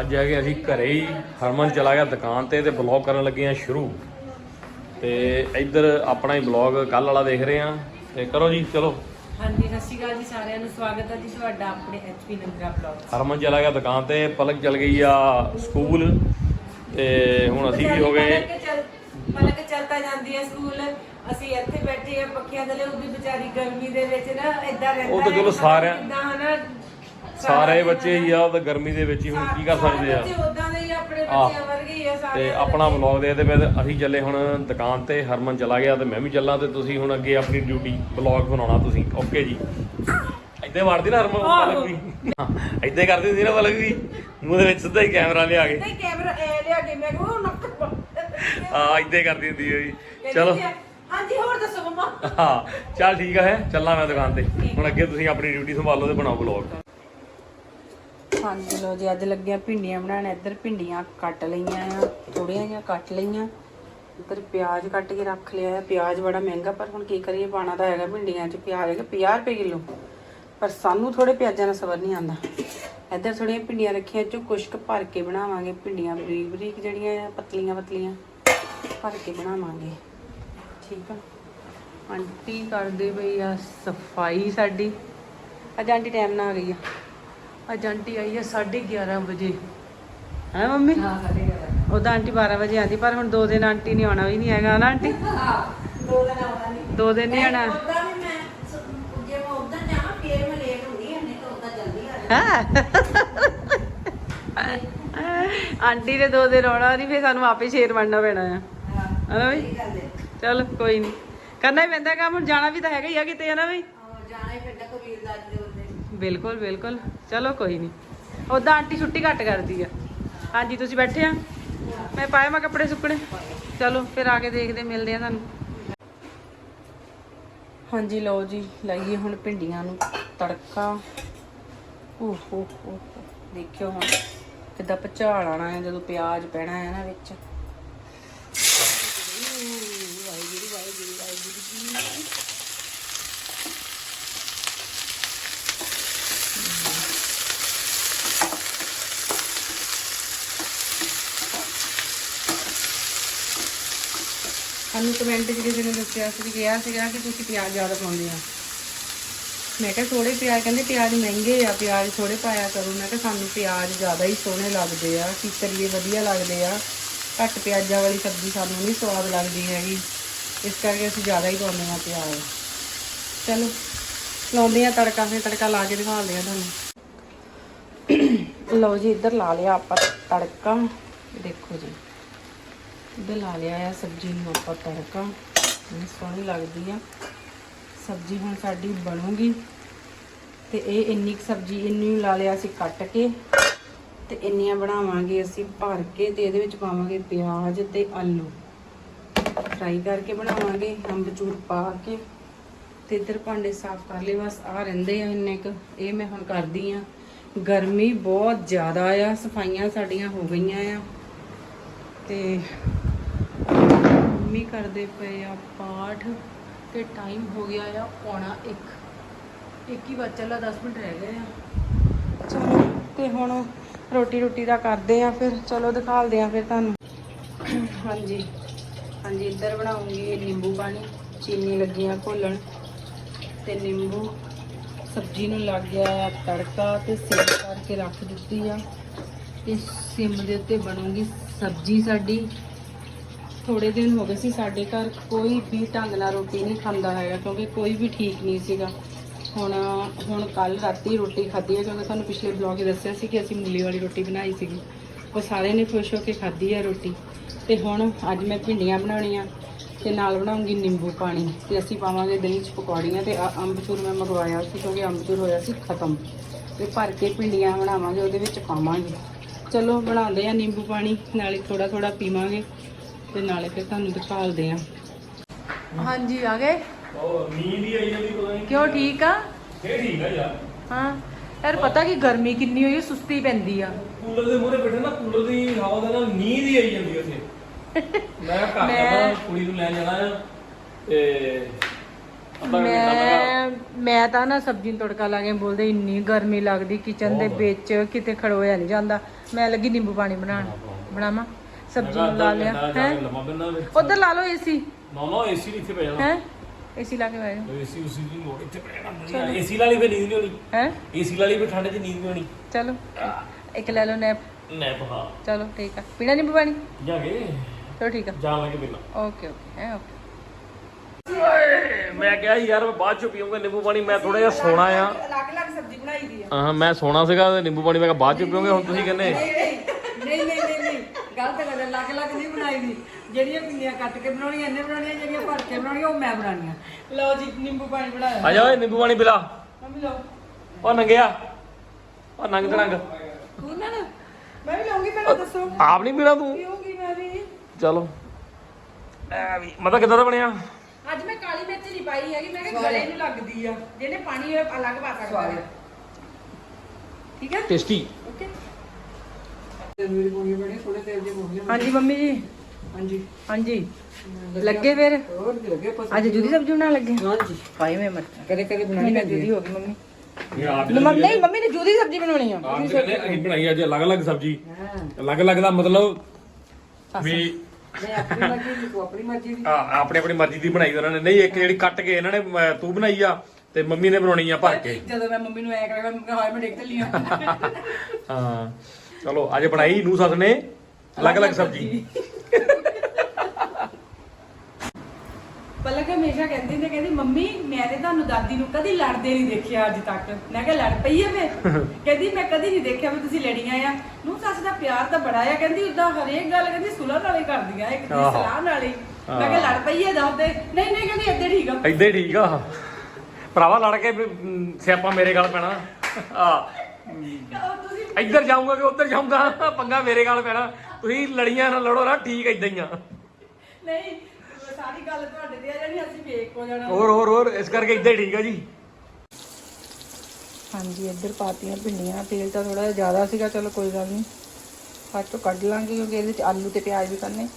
ਅੱਜ ਹੈਗੇ ਅਸੀਂ ਘਰੇ ਹੀ ਹਰਮਨ ਚਲਾ ਗਿਆ ਦੁਕਾਨ ਤੇ ਤੇ ਬਲੌਗ ਕਰਨ ਲੱਗੇ ਆ ਸ਼ੁਰੂ। ਤੇ ਇੱਧਰ ਆਪਣਾ ਹੀ ਬਲੌਗ ਕੱਲ ਵਾਲਾ ਦੇਖ ਰਹੇ ਆ। ਤੇ ਕਰੋ ਜੀ ਚਲੋ। ਹਾਂਜੀ ਸਤਿ ਸ਼੍ਰੀ ਅਕਾਲ ਜੀ ਸਾਰਿਆਂ ਨੂੰ। ਸਵਾਗਤ ਹੈ ਜੀ ਤੁਹਾਡਾ ਆਪਣੇ ਐਚਪੀ ਨੰਦਰਾ ਬਲੌਗ ਹਰਮਨ ਚਲਾ ਗਿਆ ਦੁਕਾਨ ਤੇ ਪਲਕ ਚਲ ਗਈ ਆ ਸਕੂਲ। ਤੇ ਹੁਣ ਅਸੀਂ ਵੀ ਹੋ ਗਏ? ਪਲਕ ਚੱਲਤਾ ਜਾਂਦੀ ਹੈ ਸਕੂਲ। ਅਸੀਂ ਇੱਥੇ ਬੈਠੇ ਆ ਪੱਖਿਆਂ ਥੱਲੇ ਉਹ ਵੀ ਵਿਚਾਰੀ ਗਰਮੀ ਦੇ ਵਿੱਚ ਨਾ ਇਦਾਂ ਰਹਿੰਦਾ ਉਹ ਤਾਂ ਚਲੋ ਹੈ, ਸਾਰਿਆਂ- ਕਿੱਦਾਂ ਹਨਾ ਸਾਰੇ ਬੱਚੇ ਹੀ ਆ ਉਹ ਤਾਂ ਗਰਮੀ ਦੇ ਵਿੱਚ ਹੀ ਹੁਣ ਕੀ ਕਰ ਸਕਦੇ ਆ? ਉਦਾਂ ਦੇ ਹੀ ਆਪਣੇ ਆਹ। ਬੱਚਿਆਂ ਵਰਗੇ ਹੀ ਆ ਸਾਰੇ ਤੇ ਆਪਣਾ ਵਲੌਗ ਦੇ ਤੇ ਫਿਰ ਅਸੀਂ ਚੱਲੇ ਹੁਣ ਦੁਕਾਨ ਤੇ ਹਰਮਨ ਚਲਾ ਗਿਆ ਤੇ ਮੈਂ ਵੀ ਚੱਲਾਂ ਤੇ ਤੁਸੀਂ ਹੁਣ ਅੱਗੇ ਆਪਣੀ ਡਿਊਟੀ ਵਲੌਗ ਬਣਾਉਣਾ ਤੁਸੀਂ ਓਕੇ ਜੀ? ਇੱਦਾਂ ਵੜਦੀ ਨਾ ਹਰਮਨ ਪਲਕ ਵੀ ਇੱਦਾਂ ਕਰਦੀ ਹੁੰਦੀ ਨਾ ਪਲਕ ਵੀ ਮੂੰਹ ਦੇ ਵਿੱਚ ਸਿੱਧਾ ਹੀ ਕੈਮਰਾ ਲਿਆ ਕੇ। ਨਹੀਂ ਕੈਮਰਾ ਐ ਲਿਆ ਕੇ ਮੈਂ ਕਿਹਾ ਉਹ ਨੱਕ ਹਾਂ ਇੱਦਾਂ ਕਰਦੀ ਹੁੰਦੀ ਹੈ ਜੀ ਚਲੋ। ਹਾਂਜੀ ਹੋਰ ਦੱਸੋ ਮਮਾ। ਹਾਂ ਚੱਲ ਠੀਕ ਆ ਹੈ ਚੱਲਾਂ ਮੈਂ ਦੁਕਾਨ ਤੇ। ਹੁਣ ਅੱਗੇ ਤੁਸੀਂ ਆਪਣੀ ਡਿਊਟੀ ਸੰਭਾਲੋ ਤੇ ਬਣਾਓ ਵਲੌਗ ਹਾਂਜੀ ਲੋ ਜੀ, ਅੱਜ ਲੱਗੀਆਂ ਭਿੰਡੀਆਂ ਬਣਾਉਣ। ਇੱਧਰ ਭਿੰਡੀਆਂ ਕੱਟ ਲਈਆਂ ਆ ਥੋੜੀਆਂ ਜਿਹੀਆਂ ਕੱਟ ਲਈਆਂ। ਇੱਧਰ ਪਿਆਜ਼ ਕੱਟ ਕੇ ਰੱਖ ਲਿਆ ਆ। ਪਿਆਜ਼ ਬੜਾ ਮਹਿੰਗਾ, ਪਰ ਹੁਣ ਕੀ ਕਰੀਏ ਪਾਣਾ ਤਾਂ ਹੈਗਾ ਭਿੰਡੀਆਂ 'ਚ। ਪਿਆਜ਼ ਹੈਗਾ 50 ਰੁਪਏ ਕਿਲੋ। ਪਰ ਸਾਨੂੰ ਥੋੜੇ ਪਿਆਜ਼ਾਂ ਦਾ ਸਬਰ ਨਹੀਂ ਆਉਂਦਾ। ਇੱਧਰ ਥੋੜੀਆਂ ਭਿੰਡੀਆਂ ਰੱਖੀਆਂ ਚੋਂ ਕੁਛ ਕੁ ਭਰ ਕੇ ਬਣਾਵਾਂਗੇ। ਭਿੰਡੀਆਂ ਬਰੀਕ ਬਰੀਕ ਜਿਹੜੀਆਂ ਆ, ਪਤਲੀਆਂ ਪਤਲੀਆਂ, ਭਰ ਕੇ ਬਣਾਵਾਂਗੇ। ਠੀਕ ਆ? ਆਂਟੀ ਕਰਦੇ ਪਈ ਆ ਸਫ਼ਾਈ ਸਾਡੀ। ਅੱਜ ਆਂਟੀ ਟਾਈਮ ਨਾਲ ਆ ਗਈ ਆ। ਅੱਜ ਆਂਟੀ ਆਈ ਆ 11:30 ਵਜੇ। ਹੈ ਮੰਮੀ? ਹਾਂ 11:30 ਉਹਦਾ ਆਂਟੀ 12 ਵਜੇ ਆਂਦੀ ਪਰ ਹੁਣ ਦੋ ਦਿਨ ਆਂਟੀ ਨਹੀਂ ਆਉਣਾ ਵੀ ਨਹੀਂ ਹੈਗਾ ਨਾ ਆਂਟੀ? ਦੋ ਦਿਨ ਆਉਣਾ ਨਹੀਂ। ਦੋ ਦਿਨ ਨਹੀਂ ਆਉਣਾ। ਉਦਾਂ ਵੀ ਮੈਂ ਸ- ਜੇ ਮੈਂ ਉਦਾਂ ਜਾਵਾਂ ਫੇਰ ਮੈਂ ਲੇਟ ਹੁੰਦੀ ਹਾਂ ਨਹੀਂ ਤਾਂ ਉਦਾਂ ਜਲਦੀ ਆ ਜਾਂਦੀ ਹੈ। ਆਂਟੀ ਨੇ ਦੋ ਦਿਨ ਆਉਣਾ ਨਹੀਂ ਫੇਰ ਸਾਨੂੰ ਆਪੇ ਸ਼ੇਰ ਬਣਨਾ ਪੈਣਾ ਆ। ਹਾਂ ਹੈ ਚਲ ਕੋਈ ਨਹੀਂ। ਕਰਨਾ ਹੀ ਪੈਂਦਾ ਕੰਮ ਹੁਣ ਜਾਣਾ ਵੀ ਤਾਂ ਹੈਗਾ ਹੀ ਆ ਕਿਤੇ ਹਨਾ ਵੀ ਉਹ ਜਾਣਾ ਹੀ ਪੈਂਦਾ ਕਬੀਰਦਾਰ ਦੇ ਉੱਤੇ। ਬਿਲਕੁਲ ਬਿਲਕੁਲ। ਚਲੋ ਕੋਈ ਨਹੀਂ। ਉਦਾਂ ਆਂਟੀ ਛੁੱਟੀ ਘੱਟ ਕਰਦੀ ਆ। ਹਾਂਜੀ ਤੁਸੀਂ ਬੈਠੇ ਆ? ਮੈਂ ਪਾਏ ਮੈਂ ਕੱਪੜੇ ਸੁੱਕਣੇ। ਚਲੋ ਫਿਰ ਆ ਕੇ ਦੇਖਦੇ ਮਿਲਦੇ ਆ ਤੁਹਾਨੂੰ। ਹਾਂਜੀ ਲਓ ਜੀ ਲਾਈਏ ਹੁਣ ਭਿੰਡੀਆਂ ਨੂੰ ਤੜਕਾ। ਓਹ ਹੋ ਹੋ ਹੋ। ਦੇਖਿਓ ਹੁਣ ਕਿੱਦਾਂ ਪਚਾਲ ਆਣਾ ਹੈ ਜਦੋਂ ਪਿਆਜ਼ ਪੈਣਾ ਹੈ ਨਾ ਵਿੱਚ। ਵਾਹਿਗੁਰੂ ਵਾਹਿਗੁਰੂ ਵਾਹਿਗੁਰੂ ਜੀ। ਸਾਨੂੰ ਕਮੈਂਟ 'ਚ ਕਿਸੇ ਨੇ ਦੱਸਿਆ ਸੀ, ਕਿਹਾ ਸੀਗਾ ਕਿ ਤੁਸੀਂ ਪਿਆਜ਼ ਜ਼ਿਆਦਾ ਪਾਉਂਦੇ ਆ ਮੈਂ ਕਿਹਾ ਥੋੜੇ ਪਿਆਜ਼, ਕਹਿੰਦੇ ਪਿਆਜ਼ ਮਹਿੰਗੇ ਆ, ਪਿਆਜ਼ ਥੋੜੇ ਪਾਇਆ ਕਰੋ। ਮੈਂ ਕਿਹਾ ਸਾਨੂੰ ਪਿਆਜ਼ ਜ਼ਿਆਦਾ ਹੀ ਸੋਹਣੇ ਲੱਗਦੇ ਆ ਕੀ ਕਰੀਏ ਵਧੀਆ ਲੱਗਦੇ ਆ। ਘੱਟ ਪਿਆਜ਼ਾਂ ਵਾਲੀ ਸਬਜ਼ੀ ਸਾਨੂੰ ਨਹੀਂ ਸਵਾਦ ਲੱਗਦੀ ਹੈਗੀ। ਇਸ ਕਰਕੇ ਅਸੀਂ ਜ਼ਿਆਦਾ ਹੀ ਪਾਉਂਦੇ ਆ ਪਿਆਜ਼। ਚਲੋ, ਲਾਉਂਦੇ ਆ ਤੜਕਾ, ਫਿਰ ਤੜਕਾ ਲਾ ਕੇ ਦਿਖਾਉਂਦੇ ਆ ਤੁਹਾਨੂੰ। ਲਓ ਜੀ, ਇੱਧਰ ਲਾ ਲਿਆ ਆਪਾਂ ਤੜਕਾ। ਦੇਖੋ ਜੀ। ਇੱਧਰ ਲਾ ਲਿਆ ਆ ਸਬਜ਼ੀ ਨੂੰ ਆਪਾਂ ਤੜਕਾ। ਬਹੁਤ ਸੋਹਣੀ ਲੱਗਦੀ ਆ। ਸਬਜ਼ੀ ਹੁਣ ਸਾਡੀ ਬਣੂਗੀ। ਤੇ ਇਹ ਇੰਨੀ ਕੁ ਸਬਜ਼ੀ ਇੰਨੀ ਲਾ ਲਿਆ ਅਸੀਂ ਕੱਟ ਕੇ। ਤੇ ਇੰਨੀਆਂ ਬਣਾਵਾਂਗੇ ਅਸੀਂ ਭਰ ਕੇ ਤੇ ਇਹਦੇ ਵਿੱਚ ਪਾਵਾਂਗੇ ਪਿਆਜ਼ ਤੇ ਆਲੂ। ਫਰਾਈ ਕਰਕੇ ਬਣਾਵਾਂਗੇ ਅੰਬਚੂਰ ਪਾ ਕੇ। ਤੇ ਇੱਧਰ ਭਾਂਡੇ ਸਾਫ਼ ਕਰ ਲਏ, ਬਸ ਆ ਰਹਿੰਦੇ ਆ ਇੰਨੇ ਕੁ। ਇਹ ਮੈਂ ਹੁਣ ਕਰਦੀ ਆ। ਗਰਮੀ ਬਹੁਤ ਜ਼ਿਆਦਾ ਆ, ਸਫਾਈਆਂ ਸਾਡੀਆਂ ਹੋ ਗਈਆਂ ਆ। ਤੇ ਮੰਮੀ ਕਰਦੇ ਪਏ ਆ ਪਾਠ ਤੇ ਟਾਈਮ ਹੋ ਗਿਆ ਆ ਪੌਣਾ 1 ਇੱਕ ਹੀ ਵੱਜ ਚੱਲਾ 10 ਮਿੰਟ ਰਹਿ ਗਏ ਆ। ਚਲੋ, ਤੇ ਹੁਣ ਰੋਟੀ ਰੋਟੀ ਦਾ ਕਰਦੇ ਆ ਫਿਰ। ਚਲੋ, ਦਿਖਾਲਦੇ ਆ ਫਿਰ ਤੁਹਾਨੂੰ। ਹਾਂਜੀ। ਹਾਂਜੀ, ਇੱਧਰ ਬਣਾਉਂਗੀ ਨਿੰਬੂ ਪਾਣੀ। ਚੀਨੀ ਲੱਗੀਆਂ ਘੋਲਣ। ਤੇ ਨਿੰਬੂ ਸਬਜ਼ੀ ਨੂੰ ਲੱਗ ਗਿਆ ਆ ਤੜਕਾ ਤੇ ਸਿਮ ਕਰਕੇ ਰੱਖ ਦਿੱਤੀ ਆ। ਤੇ ਸਿਮ ਦੇ ਉੱਤੇ ਬਣੂਗੀ ਸਬਜ਼ੀ ਸਾਡੀ। ਥੋੜੇ ਦਿਨ ਹੋ ਗਏ ਸੀ, ਸਾਡੇ ਘਰ ਕੋਈ ਵੀ ਢੰਗ ਨਾਲ ਰੋਟੀ ਨਹੀਂ ਖਾਂਦਾ ਹੈਗਾ, ਕਿਉਂਕਿ ਕੋਈ ਵੀ ਠੀਕ ਨਹੀਂ ਸੀਗਾ। ਹੁਣ ਹੁਣ ਕੱਲ ਰਾਤੀ ਰੋਟੀ ਖਾਧੀ ਹੈ, ਕਿਉਂਕਿ ਤੁਹਾਨੂੰ ਪਿਛਲੇ ਬਲੌਗ 'ਚ ਦੱਸਿਆ ਸੀ ਕਿ ਅਸੀਂ ਮੂਲੀ ਵਾਲੀ ਰੋਟੀ ਬਣਾਈ ਸੀਗੀ। ਉਹ ਸਾਰੇ ਨੇ ਖੁਸ਼ ਹੋ ਕੇ ਖਾਧੀ ਹੈ ਰੋਟੀ। ਤੇ ਹੁਣ ਅੱਜ ਮੈਂ ਭਿੰਡੀਆਂ ਬਣਾਉਣੀਆਂ ਤੇ ਨਾਲ ਬਣਾਉਂਗੀ ਨਿੰਬੂ ਪਾਣੀ, ਤੇ ਅਸੀਂ ਪਾਵਾਂਗੇ ਦਹੀਂ 'ਚ ਪਕੌੜੀਆਂ, ਤੇ ਆਹ ਅੰਬਚੂਰ ਮੈਂ ਮੰਗਵਾਇਆ ਸੀ, ਕਿਉਂਕਿ ਅੰਬਚੂਰ ਹੋਇਆ ਸੀ ਖਤਮ। ਤੇ ਭਰ ਕੇ ਭਿੰਡੀਆਂ ਬਣਾਵਾਂਗੇ, ਉਹਦੇ ਵਿੱਚ ਪਾਵਾਂਗੇ। ਚਲੋ, ਬਣਾਉਂਦੇ ਆ ਨਿੰਬੂ ਪਾਣੀ, ਨਾਲੇ ਥੋੜਾ ਥੋੜਾ ਪੀਵਾਂਗੇ। ਤੇ ਨਾਲੇ ਫਿਰ ਤੁਹਾਨੂੰ ਦਿਖਾਲਦੇ ਆ ਹਾਂਜੀ ਆ ਗਏ? ਉਹ ਨੀਂਦ ਹੀ ਆਈ ਜਾਂਦੀ ਪਤਾ ਨਹੀਂ ਕਿਉਂ ਠੀਕ ਆ? ਇਹ ਠੀਕ ਆ ਯਾਰ। ਹਾਂ ਯਾਰ ਪਤਾ ਕੀ ਗਰਮੀ ਕਿੰਨੀ ਹੋਈ ਸੁਸਤੀ ਪੈਂਦੀ ਆ। ਕੂਲਰ ਦੇ ਮੂਹਰੇ ਬੈਠੇ ਨਾ ਕੂਲਰ ਦੀ ਹਵਾ ਦੇ ਨਾਲ ਨੀਂਦ ਹੀ ਆਈ ਜਾਂਦੀ ਉੱਥੇ। ਮੈਂ ਘਰ ਮੈਂ- ਜਾਣਾ ਕੁੜੀ ਨੂੰ ਲੈਣ ਜਾਣਾ ਆ ਤੇ ਮੈਂ ਮੈਂ ਤਾਂ ਨਾ ਸਬਜ਼ੀ ਨੂੰ ਤੜਕਾ ਲਾ ਕੇ ਬੋਲਦੇ ਇੰਨੀ ਗਰਮੀ ਲੱਗਦੀ ਕਿਚਨ ਦੇ ਵਿੱਚ ਕਿਤੇ ਖੜੋਇਆ ਨਹੀਂ ਜਾਂਦਾ। ਮੈਂ ਲੱਗੀ ਨਿੰਬੂ ਪਾਣੀ ਬਣਾਉਣ ਬਣਾਵਾਂ। ਸਬਜ਼ੀ ਨੂੰ ਲਾ ਲਿਆ। ਹੈ? ਲੰਮਾ ਉਧਰ ਲਾ ਲਓ ਏਸੀ ਨਾ ਨਾ ਏਸੀ ਨਹੀਂ ਇੱਥੇ ਪੈ ਜਾਣਾ। ਹੈ? ਏਸੀ ਲਾ ਕੇ ਬਹਿ ਜਾਓ। ਏਸੀ ਉਸੀ ਦੀ ਲੋੜ ਇੱਥੇ ਪੈ ਜਾਣਾ ਏਸੀ ਵਾਲੀ ਫੇ ਨੀਂਦ ਨਹੀਂ ਹੋਣੀ ਹੈ? ਏਸੀ ਵਾਲੀ ਫੇ ਠੰਡ 'ਚ ਨੀਂਦ ਨਹੀਂ ਹੋਣੀ ਚਲੋ। ਇੱਕ ਲੈ ਲਓ ਨੈਪ। ਨੈਪ ਹਾਂ। ਚਲੋ ਠੀਕ ਆ। ਪੀਣਾ ਨਿੰਬੂ ਪਾਣੀ? ਜਾਗੇ ਚਲੋ ਠੀਕ ਆ। ਜਾਣ ਲੱਗੇ ਬਿਨਾ ਓਕੇ ਓਕੇ ਹੈ ਓਕੇ। ਮੈਂ ਕਿਹਾ ਯਾਰ ਮੈਂ ਬਾਅਦ ਚ ਪੀਊਂਗਾ ਨਿੰਬੂ ਪਾਣੀ ਮੈਂ ਥੋੜਾ ਜਿਹਾ ਸੋਣਾ ਆ। ਅਲੱਗ ਅਲੱਗ ਸਬਜ਼ੀ ਬਣਾਈ ਦੀ ਆ। ਹਾਂ ਮੈਂ ਸੋਣਾ ਸੀਗਾ ਤੇ ਨਿੰਬੂ ਪਾਣੀ ਮੈਂ ਕਿਹਾ ਬਾਅਦ ਚ ਪੀਊਂਗੇ ਹੁਣ ਤੁਸੀਂ ਕਹਿੰਦੇ ਨਹੀਂ ਨਹੀਂ ਨਹੀਂ ਨਹੀਂ ਨਹੀਂ। ਗਲਤ ਗੱਲ ਹੈ ਅਲੱਗ ਅਲੱਗ ਨਹੀਂ ਬਣਾਈ ਦੀ। ਜਿਹੜੀਆਂ ਪਿੰਨੀਆਂ ਕੱਟ ਕੇ ਬਣਾਉਣੀਆਂ ਇਹਨੇ ਬਣਾਉਣੀਆਂ ਜਿਹੜੀਆਂ ਭਰ ਕੇ ਬਣਾਉਣੀਆਂ ਉਹ ਮੈਂ ਬਣਾਉਣੀਆਂ। ਲਓ ਜੀ ਨਿੰਬੂ ਪਾਣੀ ਬਣਾਇਆ। ਆ ਜਾ ਓਏ ਨਿੰਬੂ ਪਾਣੀ ਪਿਲਾ। ਮੰਮੀ ਲਓ। ਉਹ ਨੰਗਿਆ। ਉਹ ਨੰਗ ਤੇ ਨੰਗ। ਤੂੰ ਨਾ ਨਾ ਮੈਂ ਵੀ ਲਾਉਂਗੀ ਪਹਿਲਾਂ ਦੱਸੋ। ਆਪ ਨਹੀਂ ਪੀਣਾ ਤੂੰ? ਪੀਉਂਗੀ ਮੈਂ ਵੀ। ਚਲੋ। ਐ ਵੀ ਮਤਲਬ ਕਿੱਦਾਂ ਦਾ ਬਣਿਆ? ਅੱਜ ਮੈਂ ਕਾਲੀ ਮਿਰਚ ਨਹੀਂ ਪਾਈ ਹੈਗੀ ਮੈਂ ਕਿਹਾ ਗਲੇ ਨੂੰ ਲੱਗਦੀ ਆ। ਜਿਹਨੇ ਪਾਣੀ ਅਲੱਗ ਪਾ ਸਕਦਾ ਹੈ ਠੀਕ ਹੈ? ਟੇਸਟੀ। ਓਕੇ। ਹਾਂਜੀ ਮੰਮੀ ਜੀ। ਹਾਂਜੀ। ਹਾਂਜੀ। ਲੱਗੇ ਫਿਰ? ਹੋਰ ਵੀ ਲੱਗੇ ਪਸ ਅੱਜ ਜੁਦੀ ਸਬਜ਼ੀ ਬਣਾਉਣ ਲੱਗੇ? ਹਾਂਜੀ। ਪਾਈ ਮੈਂ ਮਰ ਕਦੇ ਕਦੇ ਬਣਾਈ ਨੇ ਪੈਂਦੀ ਜੁਦੀ ਹੋ ਗਈ ਮੰਮੀ। ਇਹ ਆਪ ਮੰਮੀ ਨਹੀਂ ਮੰਮੀ ਨੇ ਜੁਦੀ ਸਬਜ਼ੀ ਬਣਾਉਣੀ ਆ। ਆਪ ਕਹਿੰਦੇ ਅਸੀਂ ਬਣਾਈ ਅੱਜ ਅਲੱਗ-ਅਲੱਗ ਸਬਜ਼ੀ। ਅਲੱਗ-ਅਲੱਗ ਦਾ ਮਤਲਬ ਵੀ ਮੈਂ ਆਪਣੀ ਮਰਜ਼ੀ ਦੀ ਤੂੰ ਆਪਣੀ ਮਰਜ਼ੀ ਦੀ। ਆਪਣੀ ਆਪਣੀ ਮਰਜ਼ੀ ਦੀ ਬਣਾਈ ਉਹਨਾਂ ਨੇ। ਨਹੀਂ ਇੱਕ ਜਿਹੜੀ ਕੱਟ ਕੇ ਇਹਨਾਂ ਨੇ ਤੂੰ ਬਣਾਈ ਆ ਤੇ ਮੰਮੀ ਨੇ ਬਣਾਉਣੀ ਆ ਭਰ ਕੇ। ਜਦੋਂ ਮੈਂ ਮੰਮੀ ਨੂੰ ਐ ਕਰਾਂਗਾ ਮੈਂ ਹਾਏ ਮੈਂ ਡਿੱਗ ਚੱਲੀ ਆ। ਹਾਂ। ਚਲੋ ਅੱਜ ਬਣਾਈ ਨੂੰ ਸੱਸ ਨੇ ਅਲੱਗ-ਅਲੱਗ ਸਬਜ਼ੀ। ਪਲਕ ਹਮੇਸ਼ਾ ਕਹਿੰਦੀ ਨੇ ਕਹਿੰਦੀ ਮੰਮੀ ਮੈਂ ਤੇ ਤੁਹਾਨੂੰ ਦਾਦੀ ਨੂੰ ਕਦੀ ਲੜਦੇ ਨਹੀਂ ਦੇਖਿਆ ਅੱਜ ਤੱਕ। ਮੈਂ ਕਿਹਾ ਲੜ ਪਈ ਐ ਵੇ ਕਹਿੰਦੀ ਮੈਂ ਕਦੀ ਨਹੀਂ ਦੇਖਿਆ ਵੀ ਤੁਸੀਂ ਲੜੀਆਂ ਆ। ਨੂੰ ਸੱਸ ਦਾ ਪਿਆਰ ਤਾਂ ਬੜਾ ਆ। ਕਹਿੰਦੀ ਉਦਾਂ ਹਰੇਕ ਗੱਲ ਕਹਿੰਦੀ ਸੁਲਹ ਨਾਲ ਕਰਦੀਆਂ ਇੱਕ ਦੀ ਆਹੋ। ਸਲਾਹ ਨਾਲ ਮੈਂ ਕਿਹਾ ਲੜ ਪਈ ਐ ਦੱਸ ਦੇ। ਨਹੀਂ ਨਹੀਂ ਕਹਿੰਦੀ ਏਦਾਂ ਠੀਕ ਆ। ਏਦਾਂ ਹੀ ਠੀਕ ਆ। ਭਰਾਵਾ ਲੜ ਕੇ ਵੀ, ਸਿਆਪਾ ਮੇਰੇ ਗੱਲ ਪੈਣਾ। ਆ ਉਹ ਤੁਸੀਂ ਇੱਧਰ ਜਾਊਂਗਾ ਕਿ ਉੱਧਰ ਜਾਊਂਗਾ? ਪੰਗਾ ਮੇਰੇ ਗੱਲ ਪੈਣਾ। ਤੁਸੀਂ ਲੜੀਆਂ ਨਾ ਲੜੋ ਨਾ ਠੀਕ ਏਦਾਂ ਹੀ ਆ। ਨਹੀਂ ਸਾਰੀ ਗੱਲ ਤੁਹਾਡੇ ਤੇ ਆ ਜਾਣੀ ਅਸੀਂ ਫੇਕ ਹੋ ਜਾਣਾ। ਹੋਰ ਹੋਰ ਹੋਰ ਇਸ ਕਰਕੇ ਹੀ ਠੀਕ ਆ ਜੀ। ਹਾਂਜੀ ਇੱਧਰ ਪਾਤੀਆਂ ਭਿੰਡੀਆਂ ਤੇਲ ਤਾਂ ਥੋੜਾ ਜਿਹਾ ਜ਼ਿਆਦਾ ਸੀਗਾ ਚਲੋ ਕੋਈ ਗੱਲ ਨਹੀਂ। ਬਾਅਦ ਚੋਂ ਕੱਢ ਲਾਂਗੇ ਕਿਉਂਕਿ ਇਹਦੇ ਵਿੱਚ ਆਲੂ ਤੇ ਪਿਆਜ਼ ਵੀ ਕਰਨੇ।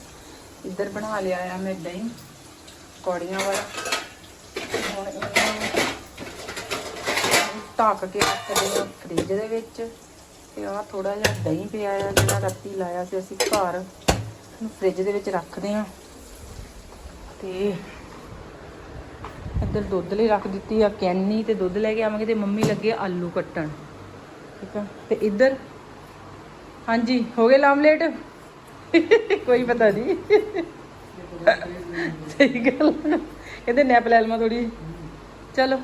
ਇੱਧਰ ਬਣਾ ਲਿਆ ਆ ਮੈਂ ਦਹੀਂ ਕੌੜੀਆਂ ਵਾਲਾ ਹੁਣ ਇਹਨਾਂ ਨੂੰ ਢੱਕ ਕੇ ਰੱਖਦੇ ਆ ਫ੍ਰਿਜ ਦੇ ਵਿੱਚ। ਤੇ ਆਹ ਥੋੜਾ ਜਿਹਾ ਦਹੀਂ ਪਿਆ ਆ, ਜਿਹੜਾ ਰਾਤੀ ਲਾਇਆ ਸੀ ਅਸੀਂ ਘਰ। ਇਹਨੂੰ ਫ੍ਰਿਜ ਦੇ ਵਿੱਚ ਰੱਖਦੇ ਹਾਂ। ਤੇ ਇੱਧਰ ਦੁੱਧ ਲਈ ਰੱਖ ਦਿੱਤੀ ਆ, ਕੈਨੀ ਤੇ ਦੁੱਧ ਲੈ ਕੇ ਆਵਾਂਗੇ ਤੇ ਮੰਮੀ ਲੱਗੇ ਆਲੂ ਕੱਟਣ। ਠੀਕ ਆ? ਤੇ ਇੱਧਰ, ਹਾਂਜੀ, ਹੋ ਗਏ ਲਾਮਲੇਟ ਕੋਈ ਪਤਾ ਨਹੀਂ। ਸਹੀ ਗੱਲ ਕਹਿੰਦੇ ਨੈਪ ਲੈ ਲਵਾਂ ਥੋੜੀ ਚਲੋ।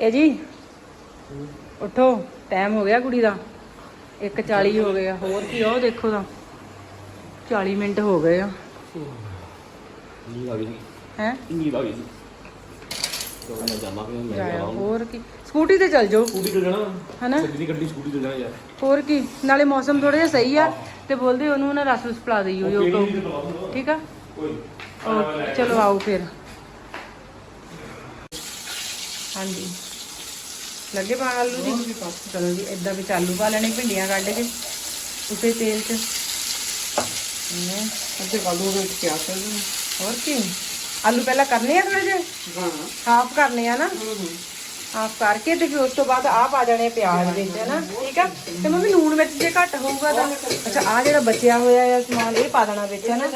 ਇਹ ਜੀ ਉਠੋ ਟਾਈਮ ਹੋ ਗਿਆ ਕੁੜੀ ਦਾ। 1:40 ਹੋ ਗਿਆ ਹੋਰ ਕੀ ਆ, ਉਹ ਦੇਖੋ ਤਾਂ। 40 ਮਿੰਟ ਹੋ ਗਏ ਆ। ਨੀਂਦ ਆ ਗਈ ਹੈ? ਨੀਂਦ ਆ ਗਈ ਜਦੋਂ ਮੈਂ ਜਾਣਾ ਫਿਰ ਮੈਂ ਜਾਇਆ ਹੋਰ ਕੀ? ਸਕੂਟੀ ਤੇ ਚੱਲ ਜਾਓ। ਸਕੂਟੀ ਤੇ ਜਾਣਾ। ਹਨਾ? ਗੱਡੀ ਗੱਡੀ ਸਕੂਟੀ ਤੇ ਜਾਣਾ ਯਾਰ। ਹੋਰ ਕੀ? ਨਾਲੇ ਮੌਸਮ ਥੋੜਾ ਜਿਹਾ ਸਹੀ ਆ ਤੇ ਬੋਲਦੇ ਉਹਨੂੰ ਨਾ ਰਸ ਰਸ ਪਿਲਾ ਦਈਓ ਕਹੋ ਠੀਕ ਆ? ਚਲੋ ਆਓ ਫਿਰ। ਹਾਂਜੀ। ਲੱਗੇ ਪਾਣ ਆਲੂ ਜੀ ਚਲੋ ਜੀ ਇਦਾਂ ਵਿੱਚ ਆਲੂ ਪਾ ਲੈਣੇ ਭਿੰਡੀਆਂ ਕੱਢ ਕੇ ਉਸੇ ਤੇਲ 'ਚ। ਹਮ, ਅੱਧੇ ਕਾਲੂ ਵਿੱਚ ਕਿਆ ਕਰ ਹੋਰ ਕੀ? ਆਲੂ ਪਹਿਲਾਂ ਕਰਨੇ ਆ ਥੋੜੇ ਜਿਹੇ? ਹਾਂ। ਹਾਫ ਕਰਨੇ ਆ ਨਾ? ਹਾਫ ਕਰਕੇ ਤੇ ਫਿਰ ਉਸ ਤੋਂ ਬਾਅਦ ਆਹ ਪਾ ਜਾਣੇ ਪਿਆਜ਼ ਵਿੱਚ ਹੈ ਨਾ? ਠੀਕ ਆ? ਤੇ ਮੰਮੀ ਲੂਣ ਵਿੱਚ ਜੇ ਘੱਟ ਹੋਊਗਾ ਤਾਂ ਅੱਛਾ ਆ ਜਿਹੜਾ ਬਚਿਆ ਹੋਇਆ ਆ ਸਮਾਨ ਇਹ ਪਾ ਦੇਣਾ ਵਿੱਚ ਹੈ ਨਾ?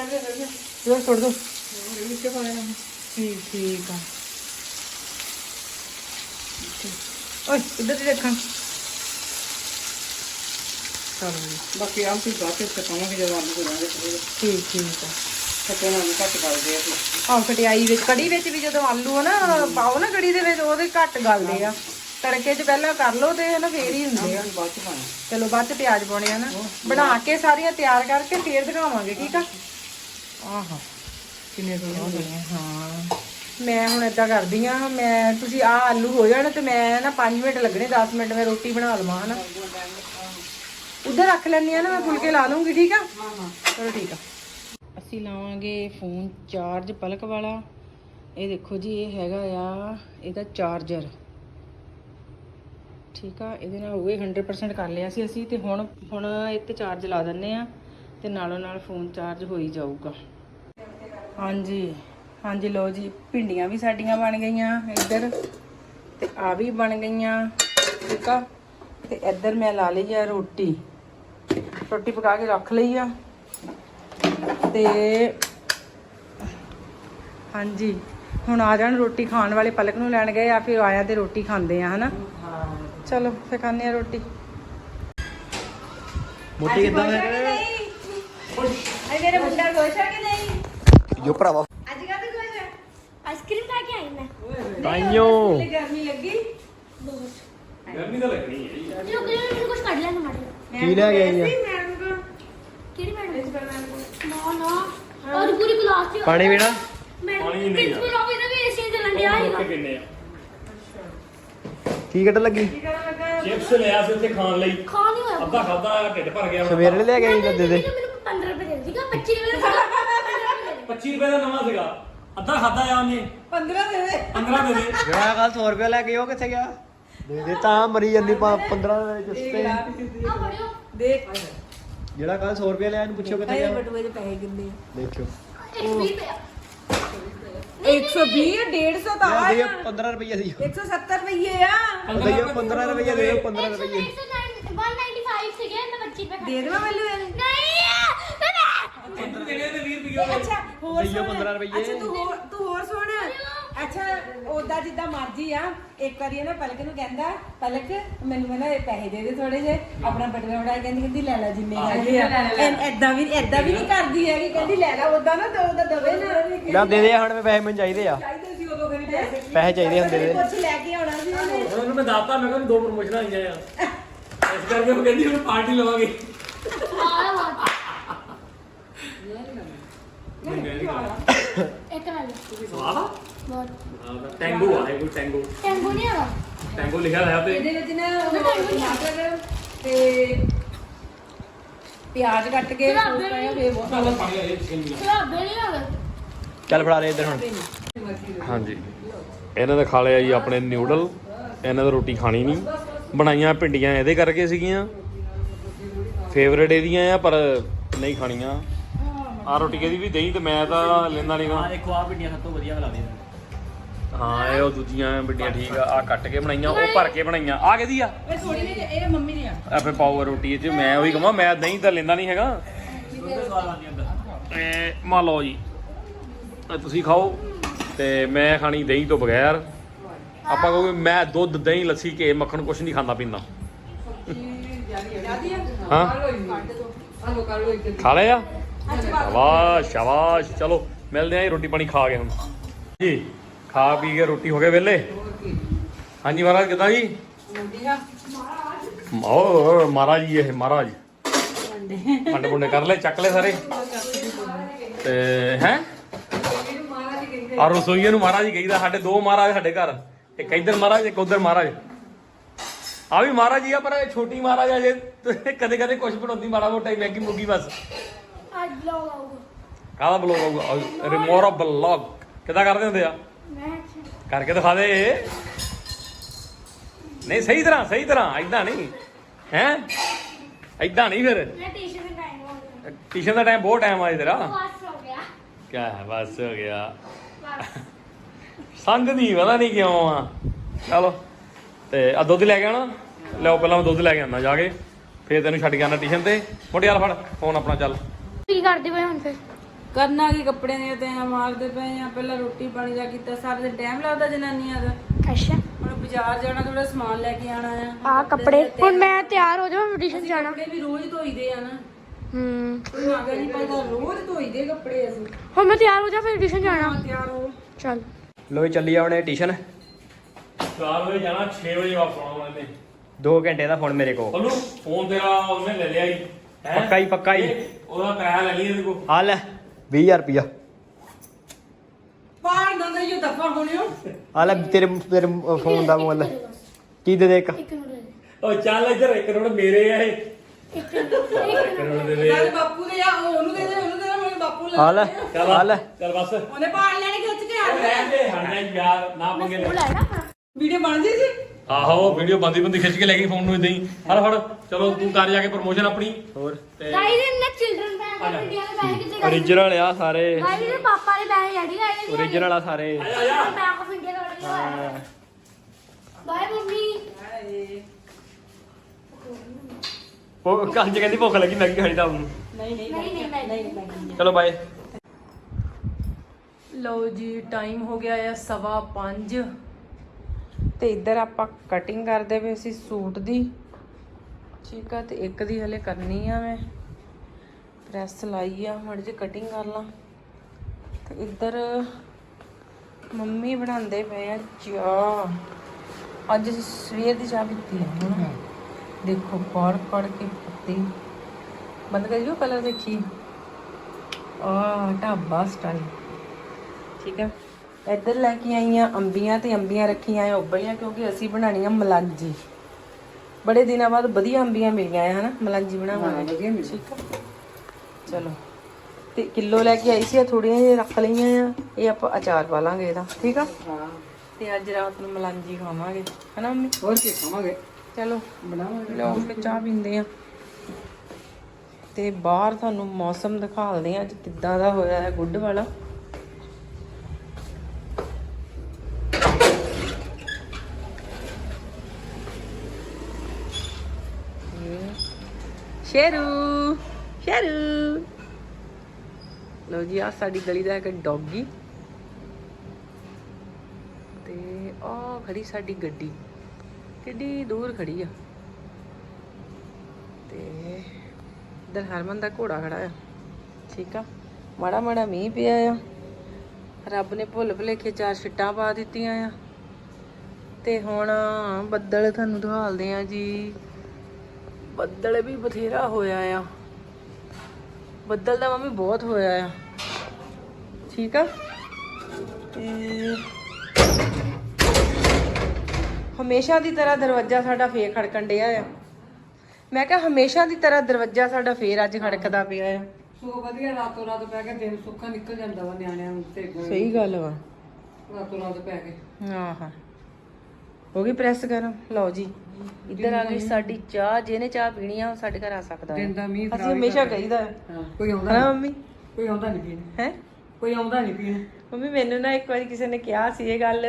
ਜੋ ਛੋੜ ਦੋ। ਠੀਕ ਠੀਕ ਆ। ਓਏ ਇੱਧਰ ਦੀ ਦੇਖਾਂ? ਚਲੋ ਜੀ, ਬਾਕੀ ਆਮ ਤੁਸੀਂ ਬਾਅਦ ਵਿੱਚ ਪਾਵਾਂਗੇ ਜਦੋਂ ਆਲੂ ਬਣਾਉਂਦੇ ਫਿਰ ਠੀਕ ਠੀਕ ਆ। ਖੱਟੇ ਨਾਲ ਵੀ ਘੱਟ ਕਰਦੇ ਆ ਆਹ ਖਟਿਆਈ ਵਿੱਚ ਕੜੀ ਵਿੱਚ ਵੀ ਜਦੋਂ ਆਲੂ ਆ ਨਾ ਪਾਓ ਨਾ ਕੜੀ ਦੇ ਵਿੱਚ ਉਹਦੇ ਘੱਟ ਗਲਦੇ ਆ। ਤੜਕੇ 'ਚ ਪਹਿਲਾਂ ਕਰ ਲਓ ਤੇ ਨਾ ਫੇਰ ਹੀ ਹੁੰਦੇ ਆ। ਬਾਅਦ ਚ ਪਾਣਾ ਚਲੋ ਬਾਅਦ 'ਚ ਪਿਆਜ਼ ਪਾਉਣੇ ਆ ਨਾ। ਬਣਾ ਕੇ ਸਾਰੀਆਂ ਤਿਆਰ ਕਰਕੇ ਫੇਰ ਦਿਖਾਵਾਂਗੇ ਠੀਕ ਆ? ਆਹਾ। ਕਿੰਨੇ ਸੋਹਣੇ ਬਣੇ ਆ, ਹਾਂ। ਮੈਂ ਹੁਣ ਏਦਾਂ ਕਰਦੀ ਆ, ਮੈਂ, ਤੁਸੀਂ ਆ ਆਲੂ ਹੋ ਜਾਣ ਤੇ ਮੈਂ ਨਾ 5 ਮਿੰਟ ਲੱਗਣੇ 10 ਮਿੰਟ ਮੈਂ ਰੋਟੀ ਬਣਾ ਲਵਾਂ, ਹਨਾ। ਉਧਰ ਰੱਖ ਲੈਣੀ ਆ ਨਾ, ਮੈਂ ਫੁਲਕੇ ਲਾ ਲੂੰਗੀ ਠੀਕ ਆ? ਚਲੋ ਠੀਕ ਆ। ਅਸੀਂ ਲਾਵਾਂਗੇ ਫੋਨ ਚਾਰਜ ਪਲਕ ਵਾਲਾ। ਇਹ ਦੇਖੋ ਜੀ, ਇਹ ਹੈਗਾ ਆ, ਇਹਦਾ ਚਾਰਜਰ। ਠੀਕ ਆ, ਇਹਦੇ ਨਾਲ ਹੋਏ 100% ਕਰ ਲਿਆ ਸੀ ਅਸੀਂ, ਤੇ ਹੁਣ ਹੁਣ ਇਹ ਤੇ ਚਾਰਜ ਲਾ ਦਿੰਨੇ ਆ, ਤੇ ਨਾਲੋਂ ਨਾਲ ਫੋਨ ਚਾਰਜ ਹੋਈ ਜਾਊਗਾ। ਹਾਂਜੀ। ਹਾਂਜੀ ਲੋ ਜੀ ਭਿੰਡੀਆਂ ਵੀ ਸਾਡੀਆਂ ਬਣ ਗਈਆਂ ਇੱਧਰ ਤੇ ਆ ਵੀ ਬਣ ਗਈਆਂ ਠੀਕ ਆ? ਤੇ ਇੱਧਰ ਮੈਂ ਲਾ ਲਈ ਆ ਰੋਟੀ। ਰੋਟੀ ਪਕਾ ਕੇ ਰੱਖ ਲਈ ਆ। ਤੇ ਹਾਂਜੀ ਹੁਣ ਆ ਜਾਣ ਰੋਟੀ ਖਾਣ ਵਾਲੇ ਪਲਕ ਨੂੰ ਲੈਣ ਗਏ ਆ ਫਿਰ ਆਇਆ ਤੇ ਰੋਟੀ ਖਾਂਦੇ ਆ ਹਨਾ? ਚਲੋ ਫੇ ਖਾਂਦੇ ਆ ਰੋਟੀ। ਮੋਟੀ ਕਿੱਦਾਂ ਹੈ? ਅਰੇ ਮੇਰਾ ਮੁੰਡਾ ਆ ਕਿ ਨਹੀਂ? ਜੋ ਭਰਾਵਾ ਆਈਸਕ੍ਰੀਮ ਖਾ ਕੇ ਆਈ ਮੈਂ। ਤਾਈਓ ਗਰਮੀ ਲੱਗੀ। ਗਰਮੀ ਤਾਂ ਲੱਗਣੀ ਹੈ ਚਲੋ ਕੋਈ ਮੈਨੂੰ ਕੁਝ ਕੱਢ ਲੈਣਾ ਮਾੜੇ ਕੀ ਲੈ ਕੇ ਆਈ ਆ? ਕਿਹੜੀ ਮੈਡਮ? ਨਾ ਨਾ। ਔਰ ਪੂਰੀ ਕਲਾਸ ਚ ਪਾਣੀ ਪੀਣਾ? ਮੈਡਮ ਪਾਣੀ ਨਹੀਂ ਆ। ਪ੍ਰਿੰਸੀਪਲ ਆਫਿਸ ਦਾ ਵੀ ਏਸੀ ਚੱਲਣ ਡਿਆ ਹੈਗਾ ਕੇ ਪੀਨੇ ਆ? ਕੀ ਕੱਢ ਲੱਗੀ? ਚਿਪਸ ਲਿਆ ਸੀ ਉੱਥੇ ਖਾਣ ਲਈ। ਖਾ ਨਹੀਂ ਹੋਇਆ। ਅੱਧਾ ਖਾਦਾ ਢਿੱਡ ਭਰ ਗਿਆ ਹੁਣ। ਸਵੇਰੇ ਲੈ ਕੇ ਆਈ ਕਦੇ ਦੇ ਮੈਨੂੰ 15 ਰੁਪਏ ਦੇ ਦਿੱਤੀ 25 ਰੁਪਏ ਦਾ 25 ਰੁਪਏ ਦਾ ਨਵਾਂ ਸੀਗਾ। ਅੱਧਾ ਖਾਦਾ ਆ ਉਹਨੇ 15 ਦੇ ਦੇ। 15 ਦੇ ਦੇ। ਜਿਹੜਾ ਕੱਲ 100 ਰੁਪਏ ਲੈ ਕੇ ਉਹ ਕਿੱਥੇ ਗਿਆ? ਦੇ ਦੇ ਤਾਂ ਮਰੀ ਜਾਂਦੀ 15 ਦੇ ਜਸਤੇ ਆ ਫੜਿਓ। ਦੇਖ। ਜਿਹੜਾ ਕੱਲ 100 ਰੁਪਏ ਲਿਆ ਇਹਨੂੰ ਪੁੱਛੋ ਕਿੱਥੇ ਗਿਆ। ਬਟੂਏ ਦੇ ਪੈਸੇ ਕਿੰਨੇ ਦੇਖਿਓ। 120 ਰੁਪਏ 120 150 ਤਾਂ ਆ ਦੇ 15 ਰੁਪਏ ਸੀ 170 ਰੁਪਏ ਆ। ਭਈਆ 15 ਰੁਪਏ ਦੇ ਦਿਓ 15 ਰੁਪਏ 195 ਸੀਗੇ ਮੈਂ 25 ਰੁਪਏ ਦੇ ਦੇਵਾਂ ਮੈਨੂੰ ਨਹੀਂ! ਤੂੰ ਕਿਹਨੇ ਦੇ 20 ਰੁਪਏ? ਅੱਛਾ ਹੋਰ ਦਈਓ ਸੁਣ। 15 ਰੁਪਈਏ। ਅੱਛਾ ਤੂੰ ਹੋਰ ਤੂੰ ਹੋਰ ਸੁਣ। ਅੱਛਾ ਉਹਦਾ ਜਿੱਦਾਂ ਮਰਜ਼ੀ ਆ। ਇੱਕ ਵਾਰੀ ਨਾ ਪਲਕ ਨੂੰ ਕਹਿੰਦਾ ਪਲਕ ਮੈਨੂੰ ਨਾ ਇਹ ਪੈਸੇ ਦੇ ਦੇ ਥੋੜੇ ਜੇ ਆਪਣਾ ਬਟਨਾ ਵੜਾ ਕਹਿੰਦੀ ਕਹਿੰਦੀ ਲੈ ਲੈ ਜਿੰਨੇ ਹੈਗੇ ਆ। ਐਦਾਂ ਵੀ ਐਦਾਂ ਵੀ ਨਹੀਂ ਕਰਦੀ ਹੈਗੀ। ਕਹਿੰਦੀ ਲੈ ਲੈ ਉਦਾਂ ਨਾ ਤੇ ਉਹਦਾ ਦਵੇ ਨਾ। ਲੈ ਦੇ ਦੇ ਹੁਣ ਮੈਂ ਪੈਸੇ ਮੈਨੂੰ ਚਾਹੀਦੇ ਆ। ਚਾਹੀਦੇ ਸੀ ਉਦੋਂ ਕਰੀ ਪੈਸੇ। ਪੈਸੇ ਚਾਹੀਦੇ ਹੁੰਦੇ ਦੇ ਕੁਝ ਲੈ ਕੇ ਆਉਣਾ ਸੀ ਉਹਨੇ ਹੁਣ ਉਹਨੂੰ ਮੈਂ ਦੱਸਤਾ ਮੈਂ ਕਿਹਾ ਦੋ ਪ੍ਰਮੋਸ਼ਨਾਂ ਆਈਆਂ ਆ। ਇਸ ਕਰਕੇ ਉਹ ਕਹਿੰਦੀ ਹੁਣ ਪਾਰਟੀ ਲਵਾਂਗੇ ਆ ਵਾ ਇੱਕ ਨਾਲ ਸਵਾਦ ਆ ਬਹੁਤ ਹਾਂ, ਟੈਂਗੋ ਆ ਇਹ ਕੋਈ ਟੈਂਗੋ। ਟੈਂਗੋ ਨਹੀਂ ਹੈਗਾ ਟੈਂਗੋ ਲਿਖਿਆ ਹੋਇਆ ਤੇ। ਇਹਦੇ ਵਿੱਚ ਨਾ ਉਹ ਟਮਾਟਰ ਤੇ ਪਿਆਜ਼ ਕੱਟ ਕੇ ਸੌਸ ਪਾਇਆ ਵੇ ਬਹੁਤ ਸਾਲਾ ਪਾਣੀ ਆ ਇਹ ਸਿੰਗੀ ਸਲਾਬੇ ਨਹੀਂ ਹੈਗਾ ਚੱਲ ਫੜਾ ਦੇ ਇੱਧਰ ਹੁਣ। ਹਾਂਜੀ। ਇਹਨਾਂ ਨੇ ਖਾ ਲਿਆ ਜੀ ਆਪਣੇ ਨਿਊਡਲ। ਇਹਨਾਂ ਦਾ ਰੋਟੀ ਖਾਣੀ ਨਹੀਂ। ਬਣਾਈਆਂ ਭਿੰਡੀਆਂ ਇਹਦੇ ਕਰਕੇ ਸੀਗੀਆਂ। ਫੇਵਰੇਟ ਇਹਦੀਆਂ ਆ ਪਰ ਨਹੀਂ ਖਾਣੀਆਂ। ਆ ਰੋਟੀ ਕਿਹਦੀ ਵੀ ਦਹੀਂ ਤੇ ਮੈਂ ਤਾਂ ਲੈਂਦਾ ਨਹੀਂਗਾ ਦੇਖੋ ਆ ਭਿੰਡੀਆਂ ਸਭ ਤੋਂ ਵਧੀਆ ਲੱਗਦੀਆਂ ਹਾਂ ਇਹ ਉਹ ਦੂਜੀਆਂ ਭਿੰਡੀਆਂ ਠੀਕ ਆ ਆ ਕੱਟ ਕੇ ਬਣਾਈਆਂ ਉਹ ਭਰ ਕੇ ਬਣਾਈਆਂ। ਆ ਕਿਹਦੀ ਆ? ਇਹ ਥੋੜੀ ਜਿਹੀ ਇਹ ਮੰਮੀ ਦੀ ਆ। ਆਪੇ ਪਾਓ ਰੋਟੀ ਚ ਮੈਂ ਉਹੀ ਕਹਾਂ ਮੈਂ ਦਹੀਂ ਤਾਂ ਲੈਂਦਾ ਨਹੀਂ ਹੈਗਾ। ਤੇ ਮੰਨ ਲਓ ਜੀ ਇਹ ਤੁਸੀਂ ਖਾਓ ਤੇ ਮੈਂ ਖਾਣੀ ਦਹੀਂ ਤੋਂ ਬਗੈਰ। ਆਪਾਂ ਕਹੋਗੇ ਮੈਂ ਦੁੱਧ ਦਹੀਂ ਲੱਸੀ ਕੇ ਮੱਖਣ ਕੁਛ ਨਹੀਂ ਖਾਂਦਾ ਪੀਂਦਾ। ਹਾਂ? ਹਲੋ ਕਰ ਲੋ ਇੱਕ ਖਾ ਲਿਆ? ਸ਼ਾਬਾਸ਼ ਸ਼ਾਬਾਸ਼। ਚਲੋ ਮਿਲਦੇ ਆਂ ਜੀ ਰੋਟੀ ਪਾਣੀ ਖਾ ਕੇ ਹੁਣ। ਜੀ ਖਾ ਪੀ ਕੇ ਰੋਟੀ ਹੋ ਗਏ ਵਿਹਲੇ? ਹਾਂਜੀ ਮਹਾਰਾਜ ਕਿਦਾਂ ਜੀ? ਮਹਾਰਾਜ ਜੀ ਇਹ ਮਹਾਰਾਜ। ਪੰਡ ਪੁੰਡੇ ਕਰ ਲੈ ਚੱਕ ਲੈ ਸਾਰੇ? ਤੇ ਹੈ? ਆ ਰਸੋਈਏ ਨੂੰ ਮਹਾਰਾਜ ਹੀ ਕਹੀਦਾ ਸਾਡੇ ਦੋ ਮਹਾਰਾਜ ਸਾਡੇ ਘਰ। ਇੱਕ ਇੱਧਰ ਮਹਾਰਾਜ ਇੱਕ ਉੱਧਰ ਮਹਾਰਾਜ। ਆ ਵੀ ਮਹਾਰਾਜ ਹੀ ਆ ਪਰ ਇਹ ਛੋਟੀ ਮਹਾਰਾਜ ਆ ਜੇ ਕਦੇ ਕਦੇ ਕੁਝ ਬਣਾਉਂਦੀ ਮਾੜਾ ਮੋਟਾ ਹੀ ਮੈਗੀ ਮੁਗੀ ਬਸ। ਅੱਜ ਬਲੌਗ ਆਊਗਾ ਕਾਹਦਾ ਬਲੌਗ ਆਊਗਾ ਰਿਮੋਰਾ ਬਲੌਗ ਕਿਦਾਂ ਕਰਦੇ ਹੁੰਦੇ ਆ? ਮੈਂ ਕਰਕੇ ਦਿਖਾ ਦੇ। ਨਹੀਂ ਸਹੀ ਤਰ੍ਹਾਂ ਸਹੀ ਤਰ੍ਹਾਂ। ਐਦਾਂ ਨਹੀਂ। ਹੈ? ਐਦਾਂ ਨਹੀਂ ਫਿਰ। ਮੈਂ ਟੀ-ਸ਼ਰਟ ਦਾ ਟਾਈਮ ਹੋ ਗਿਆ। ਟਿਊਸ਼ਨ ਦਾ ਟਾਈਮ ਬਹੁਤ ਟਾਈਮ ਆ ਤੇਰਾ। ਬਸ ਹੋ ਗਿਆ। ਕਿਆ ਹੈ ਬਸ ਹੋ ਗਿਆ। ਬਸ। ਸੰਗ ਨਹੀਂ ਪਤਾ ਨਹੀਂ ਕਿਉਂ ਆ। ਚਲੋ। ਤੇ ਆ ਦੁੱਧ ਲੈ ਕੇ ਆਣਾ ਲਿਆਓ ਪਹਿਲਾਂ ਮੈਂ ਦੁੱਧ ਲੈ ਕੇ ਆਉਣਾ ਜਾ ਕੇ। ਫੇਰ ਤੈਨੂੰ ਛੱਡ ਕੇ ਆਉਣਾ ਟਿਊਸ਼ਨ ਤੇ। ਮੁੰਡੇ ਯਾਰ ਫੜ ਫੋਨ ਆਪਣਾ ਚੱਲ। ਕੀ ਕਰਦੇ ਪਏ ਹੁਣ ਫਿਰ? ਕਰਨਾ ਕੀ ਕੱਪੜੇ ਦੇ ਤੇ ਆ ਮਾਰਦੇ ਪਏ ਆ। ਪਹਿਲਾਂ ਰੋਟੀ ਪਾਣੀ ਦਾ ਕੀਤਾ ਸਾਰਾ ਦਿਨ ਟਾਈਮ ਲੱਗਦਾ ਜਨਾਨੀਆਂ ਦਾ। ਅੱਛਾ। ਹੁਣ ਬਾਜ਼ਾਰ ਜਾਣਾ ਥੋੜਾ ਸਮਾਨ ਲੈ ਕੇ ਆਣਾ ਆ। ਆ ਕੱਪੜੇ ਹੁਣ ਮੈਂ ਤਿਆਰ ਹੋ ਜਾਵਾਂ ਟਿਊਸ਼ਨ ਜਾਣਾ। ਕੱਪੜੇ ਵੀ ਰੋਜ਼ ਧੋਈਦੇ ਆ ਨਾ। ਹੂੰ। ਕੋਈ ਮਾਗਾ ਨਹੀਂ ਪਤਾ ਰੋਜ਼ ਧੋਈਦੇ ਕੱਪੜੇ ਅਸੀਂ। ਹੁਣ ਮੈਂ ਤਿਆਰ ਹੋ ਜਾ ਫਿਰ ਟਿਊਸ਼ਨ ਜਾਣਾ। ਤਿਆਰ ਹੋ। ਚੱਲ। ਲੋ ਚੱਲੀ ਆਉਣੇ ਟਿਊਸ਼ਨ 4 ਵਜੇ ਜਾਣਾ 6 ਵਜੇ ਵਾਪਸ ਆਉਣਾ ਉਹਨੇ 2 ਘੰਟੇ ਦਾ ਫੋਨ ਮੇਰੇ ਕੋਲ। ਉਹਨੂੰ ਫੋਨ ਤੇਰਾ ਉਹਨੇ ਲੈ ਲਿਆ ਹੀ ਹੈਂ? ਪੱਕਾ ਹੀ, ਪੱਕਾ ਹੀ। ਇਹ ਉਹਦਾ ਪੈਸਾ ਲੈ ਲਈ ਇਹਦੇ ਕੋਲ। ਆ ਲੈ 20000 ਰੁਪਿਆ ਪਾੜ ਨਾ ਦੇ ਜੋ ਦਫਾ ਹੋਣਿਓ ਆ ਲੈ ਤੇਰੇ ਤੇਰੇ ਫੋਨ ਦਾ ਮੁੱਲ। ਕੀ ਦੇ ਦੇ ਇੱਕ? ਇੱਕ ਮਿੰਟ ਦੇ ਉਹ ਚੱਲ ਇੱਧਰ ਇੱਕ ਰੋੜ ਮੇਰੇ ਆ ਇਹ। ਇੱਕ ਮਿੰਟ ਇੱਕ ਇੱਕ ਰੋੜ ਦੇ ਦੇ। ਨਾਲ ਬਾਪੂ ਦੇ ਆ ਉਹ ਉਹਨੂੰ ਦੇ ਦੇ ਉਹਨੂੰ ਦੇ ਦੇ ਮੇਰੇ ਬਾਪੂ ਲੈ ਆ ਲੈ ਚੱਲ ਆ ਲੈ। ਚੱਲ ਬਸ। ਉਹਨੇ ਪਾੜ ਲੈਣੇ ਖਿੱਚ ਕੇ ਆ ਰਹਿਣ ਦੇ ਹੜਨਾ ਯਾਰ ਨਾ ਪੰਗੇ ਲੈ। ਨਾ ਵੀਡੀਓ ਬਣ ਜੀ ਸੀ? ਆਹੋ ਵੀਡੀਓ ਬੰਦੀ ਬੰਦੀ ਖਿੱਚ ਕੇ ਲੈ ਗਈ ਫੋਨ ਨੂੰ ਇਦਾਂ ਹੀ। ਫੜ ਫੜ ਚਲੋ ਤੂੰ ਕਰ ਜਾ ਕੇ ਪ੍ਰਮੋਸ਼ਨ ਆਪਣੀ। ਹੋਰ? ਤੇ ਗਾਈਸ ਇਹਨੇ ਚਿਲਡਰਨ ਬੈਗ ਇੰਡੀਆ ਦੇ ਪੈਸੇ ਕਿੱਥੇ ਗਏ ਓਰੀਜਨਲ ਆ ਸਾਰੇ। ਗਾਈਸ ਇਹਦੇ ਪਾਪਾ ਦੇ ਪੈਸੇ ਜੜੀ ਗਏ ਨੇ। ਓਰੀਜਨਲ ਆ ਸਾਰੇ। ਬੈਂਕ ਆਫ ਇੰਡੀਆ ਦਾ ਬੜਾ ਹੋਇਆ ਬਾਏ ਮੰਮੀ। ਉਹ ਕਹਿੰਦੀ ਭੁੱਖ ਲੱਗੀ ਮੈਗੀ ਖਾਣੀ ਤਾਂ ਨਹੀਂ ਨਹੀਂ ਨਹੀਂ ਨਹੀਂ ਨਹੀਂ। ਚਲੋ ਬਾਏ ਲਓ ਜੀ ਟਾਈਮ ਹੋ ਗਿਆ ਆ ਸਵਾ 5 ਤੇ ਇੱਧਰ ਆਪਾਂ ਕਟਿੰਗ ਕਰਦੇ ਪਏ ਸੀ ਸੂਟ ਦੀ। ਠੀਕ ਆ, ਤੇ ਇੱਕ ਦੀ ਹਲੇ ਕਰਨੀ ਆ ਮੈਂ। ਪ੍ਰੈਸ ਲਾਈ ਆ, ਮੜ ਜੇ ਕਟਿੰਗ ਕਰ ਲਾਂ। ਤੇ ਇੱਧਰ ਮੰਮੀ ਬਣਾਉਂਦੇ ਪਏ ਆ ਚਾਹ। ਅੱਜ ਸਵੇਰ ਦੀ ਚਾਹ ਪੀਤੀ ਆ। ਹੁਣ ਦੇਖੋ ਪੜ ਪੜ ਕੇ ਪੱਤੀ। ਬੰਦ ਕਰਿਓ ਕਲਰ ਦੇਖੀ। ਆ, ਢਾਬਾ ਸਟਾਈਲ ਠੀਕ ਹੈ ਇੱਧਰ ਲੈ ਕੇ ਆਈਆਂ ਅੰਬੀਆਂ ਤੇ ਅੰਬੀਆਂ ਰੱਖੀਆਂ ਆ ਉਬਲੀਆਂ ਕਿਉਂਕਿ ਅਸੀਂ ਬਣਾਉਣੀਆਂ ਮਲਾਂਜੀ ਬੜੇ ਦਿਨਾਂ ਬਾਅਦ ਵਧੀਆ ਅੰਬੀਆਂ ਮਿਲੀਆਂ ਆ ਹਨਾ? ਮਲਾਂਜੀ ਬਣਾਵਾਂਗੇ। ਵਧੀਆ ਮਿਲ ਠੀਕ ਹੈ ਚਲੋ। ਤੇ ਕਿਲੋ ਲੈ ਕੇ ਆਈ ਸੀ ਥੋੜੀਆਂ ਜਿਹੀਆਂ ਰੱਖ ਲਈਆਂ ਆ ਇਹ ਆਪਾਂ ਅਚਾਰ ਪਾ ਲਾਂਗੇ ਇਹਦਾ ਠੀਕ ਆ? ਹਾਂ। ਤੇ ਅੱਜ ਰਾਤ ਨੂੰ ਮਲਾਂਜੀ ਖਾਵਾਂਗੇ ਹਨਾ ਮੰਮੀ? ਹੋਰ ਕੀ ਖਾਵਾਂਗੇ? ਚਲੋ। ਬਣਾਵਾਂਗੇ। ਲਓ। ਫਿਰ ਚਾਹ ਪੀਂਦੇ ਆ। ਤੇ ਬਾਹਰ ਤੁਹਾਨੂੰ ਮੌਸਮ ਦਿਖਾਲਦੇ ਆ ਅੱਜ ਕਿੱਦਾਂ ਦਾ ਹੋਇਆ ਹੈ ਗੁੱਡ ਵਾਲਾ ਇਹ ਸ਼ੇਰੂ ਸ਼ੇਰੂ। ਲਓ ਜੀ ਆ ਸਾਡੀ ਗਲੀ ਦਾ ਇੱਕ ਡੌਗੀ। ਤੇ ਆ ਖੜੀ ਸਾਡੀ ਗੱਡੀ। ਕਿੱਡੀ ਦੂਰ ਖੜੀ ਆ। ਤੇ ਇਧਰ ਹਰਮਨ ਦਾ ਘੋੜਾ ਖੜਾ ਆ। ਠੀਕ ਆ? ਮਾੜਾ ਮਾੜਾ ਮੀਂਹ ਪਿਆ ਆ। ਰੱਬ ਨੇ ਭੁੱਲ ਭੁਲੇਖੇ ਚਾਰ ਛਿੱਟਾਂ ਪਾ ਦਿੱਤੀਆਂ ਆ। ਤੇ ਹੁਣ ਬੱਦਲ ਤੁਹਾਨੂੰ ਦਿਖਾਲਦੇ ਆ ਜੀ। ਬੱਦਲ ਵੀ ਬਥੇਰਾ ਹੋਇਆ ਆ। ਬੱਦਲ ਦਾ ਮੰਮੀ ਬਹੁਤ ਹੋਇਆ ਆ। ਠੀਕ ਆ? ਹਮੇਸ਼ਾ ਦੀ ਤਰ੍ਹਾਂ ਦਰਵਾਜ਼ਾ ਸਾਡਾ ਫੇਰ ਖੜਕਣ ਡਿਆ ਆ। ਮੈਂ ਕਿਹਾ ਹਮੇਸ਼ਾ ਦੀ ਤਰ੍ਹਾਂ ਦਰਵਾਜ਼ਾ ਸਾਡਾ ਫੇਰ ਅੱਜ ਖੜਕਦਾ ਪਿਆ ਆ। ਸੋ ਵਧੀਆ ਰਾਤੋਂ ਰਾਤ ਪੈ ਕੇ ਦਿਨ ਸੁੱਖਾ ਨਿਕਲ ਜਾਂਦਾ ਵਾ ਨਿਆਣਿਆਂ ਨੂੰ ਤੇ ਸਹੀ ਗੱਲ ਵਾ। ਰਾਤੋਂ ਰਾਤ ਪੈ ਕੇ। ਹਾਂ ਹਾਂ ਹੋ ਗਈ ਪ੍ਰੈਸ ਗਰਮ ਲਓ ਜੀ। ਇੱਧਰ ਆ ਗਈ ਸਾਡੀ ਚਾਹ। ਜਿਹਨੇ ਚਾਹ ਪੀਣੀ ਆ ਉਹ ਸਾਡੇ ਘਰ ਆ ਸਕਦਾ ਹੈ। ਦਿਨ ਦਾ ਮੀਂਹ ਅਸੀਂ ਹਮੇਸ਼ਾ ਕਹੀਦਾ ਹੈ। ਹਾਂ। ਕੋਈ ਆਉਂਦਾ ਹਨਾ ਮੰਮੀ। ਕੋਈ ਆਉਂਦਾ ਨਹੀਂ ਪੀਣ। ਹੈ? ਕੋਈ ਆਉਂਦਾ ਨਹੀਂ ਪੀਣ। ਮੰਮੀ ਮੈਨੂੰ ਨਾ ਇੱਕ ਵਾਰੀ ਕਿਸੇ ਨੇ ਕਿਹਾ ਸੀ ਇਹ ਗੱਲ।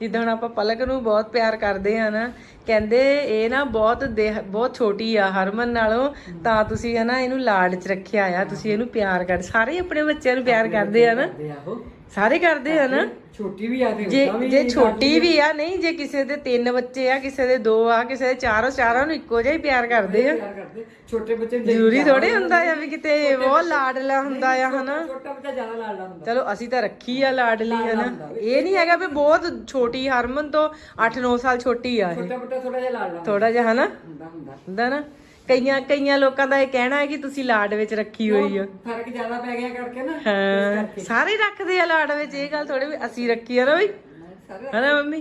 ਜਿੱਦਾਂ ਹੁਣ ਆਪਾਂ ਪਲਕ ਨੂੰ ਬਹੁਤ ਪਿਆਰ ਕਰਦੇ ਆ ਨਾ ਕਹਿੰਦੇ ਇਹ ਨਾ ਬਹੁਤ ਬਹੁਤ ਛੋਟੀ ਆ ਹਰਮਨ ਨਾਲੋਂ। ਤਾਂ ਤੁਸੀਂ ਹਨਾ ਇਹਨੂੰ ਲਾਡ 'ਚ ਰੱਖਿਆ ਆ। ਤੁਸੀਂ ਇਹਨੂੰ ਪਿਆਰ ਕਰ ਸਾਰੇ ਆਪਣੇ ਬੱਚਿਆਂ ਨੂੰ ਪਿਆਰ ਕਰਦੇ ਆ ਨਾ। ਸਾਰੇ ਕਰਦੇ ਆ ਨਾ। ਛੋਟੀ ਵੀ ਆ ਤੇ ਜੇ ਵੀ ਜੇ ਛੋਟੀ ਵੀ ਆ ਨਹੀਂ ਜੇ ਕਿਸੇ ਦੇ ਤਿੰਨ ਬੱਚੇ ਆ ਕਿਸੇ ਦੇ ਦੋ ਆ ਕਿਸੇ ਦੇ ਚਾਰ ਆ ਚਾਰਾਂ ਨੂੰ ਇੱਕੋ ਜਿਹਾ ਹੀ ਪਿਆਰ ਕਰਦੇ ਆ। ਪਿਆਰ ਕਰਦੇ। ਛੋਟੇ ਬੱਚੇ ਨੂੰ ਜ਼ਰੂਰੀ ਥੋੜੇ ਹੁੰਦਾ ਆ ਵੀ ਕਿਤੇ ਬਹੁਤ ਲਾਡਲਾ ਹੁੰਦਾ ਆ ਹਨਾ? ਛੋਟਾ ਬੱਚਾ ਜ਼ਿਆਦਾ ਲਾਡਲਾ ਹੁੰਦਾ। ਚਲੋ ਅਸੀਂ ਤਾਂ ਰੱਖੀ ਆ ਲਾਡਲੀ ਹਨਾ? ਇਹ ਨਹੀਂ ਹੈਗਾ ਵੀ ਬਹੁਤ ਛੋਟੀ ਹਰਮਨ ਤੋਂ 8-9 ਸਾਲ ਛੋਟੀ ਆ ਇਹ। ਛੋਟਾ ਬੱਚਾ ਥੋੜਾ ਜਿਹਾ ਲਾਡਲਾ ਥੋੜਾ ਜਿਹਾ ਹਨਾ? ਹੁੰਦਾ ਹੁੰਦਾ। ਹੁੰਦਾ ਨਾ? ਕਈਆਂ ਕਈਆਂ ਲੋਕਾਂ ਦਾ ਇਹ ਕਹਿਣਾ ਹੈ ਕਿ ਤੁਸੀਂ ਲਾਡ ਵਿੱਚ ਰੱਖੀ ਹੋਈ ਆ ਫ਼ਰਕ ਜ਼ਿਆਦਾ ਪੈ ਗਿਆ ਕਰਕੇ ਨਾ ਹਾਂ ਸਾਰੇ ਰੱਖਦੇ ਆ ਲਾਡ ਵਿੱਚ ਇਹ ਗੱਲ ਥੋੜੇ ਵੀ ਅਸੀਂ ਰੱਖੀ ਆ ਨਾ ਬਈ। ਹਨਾ ਮੰਮੀ?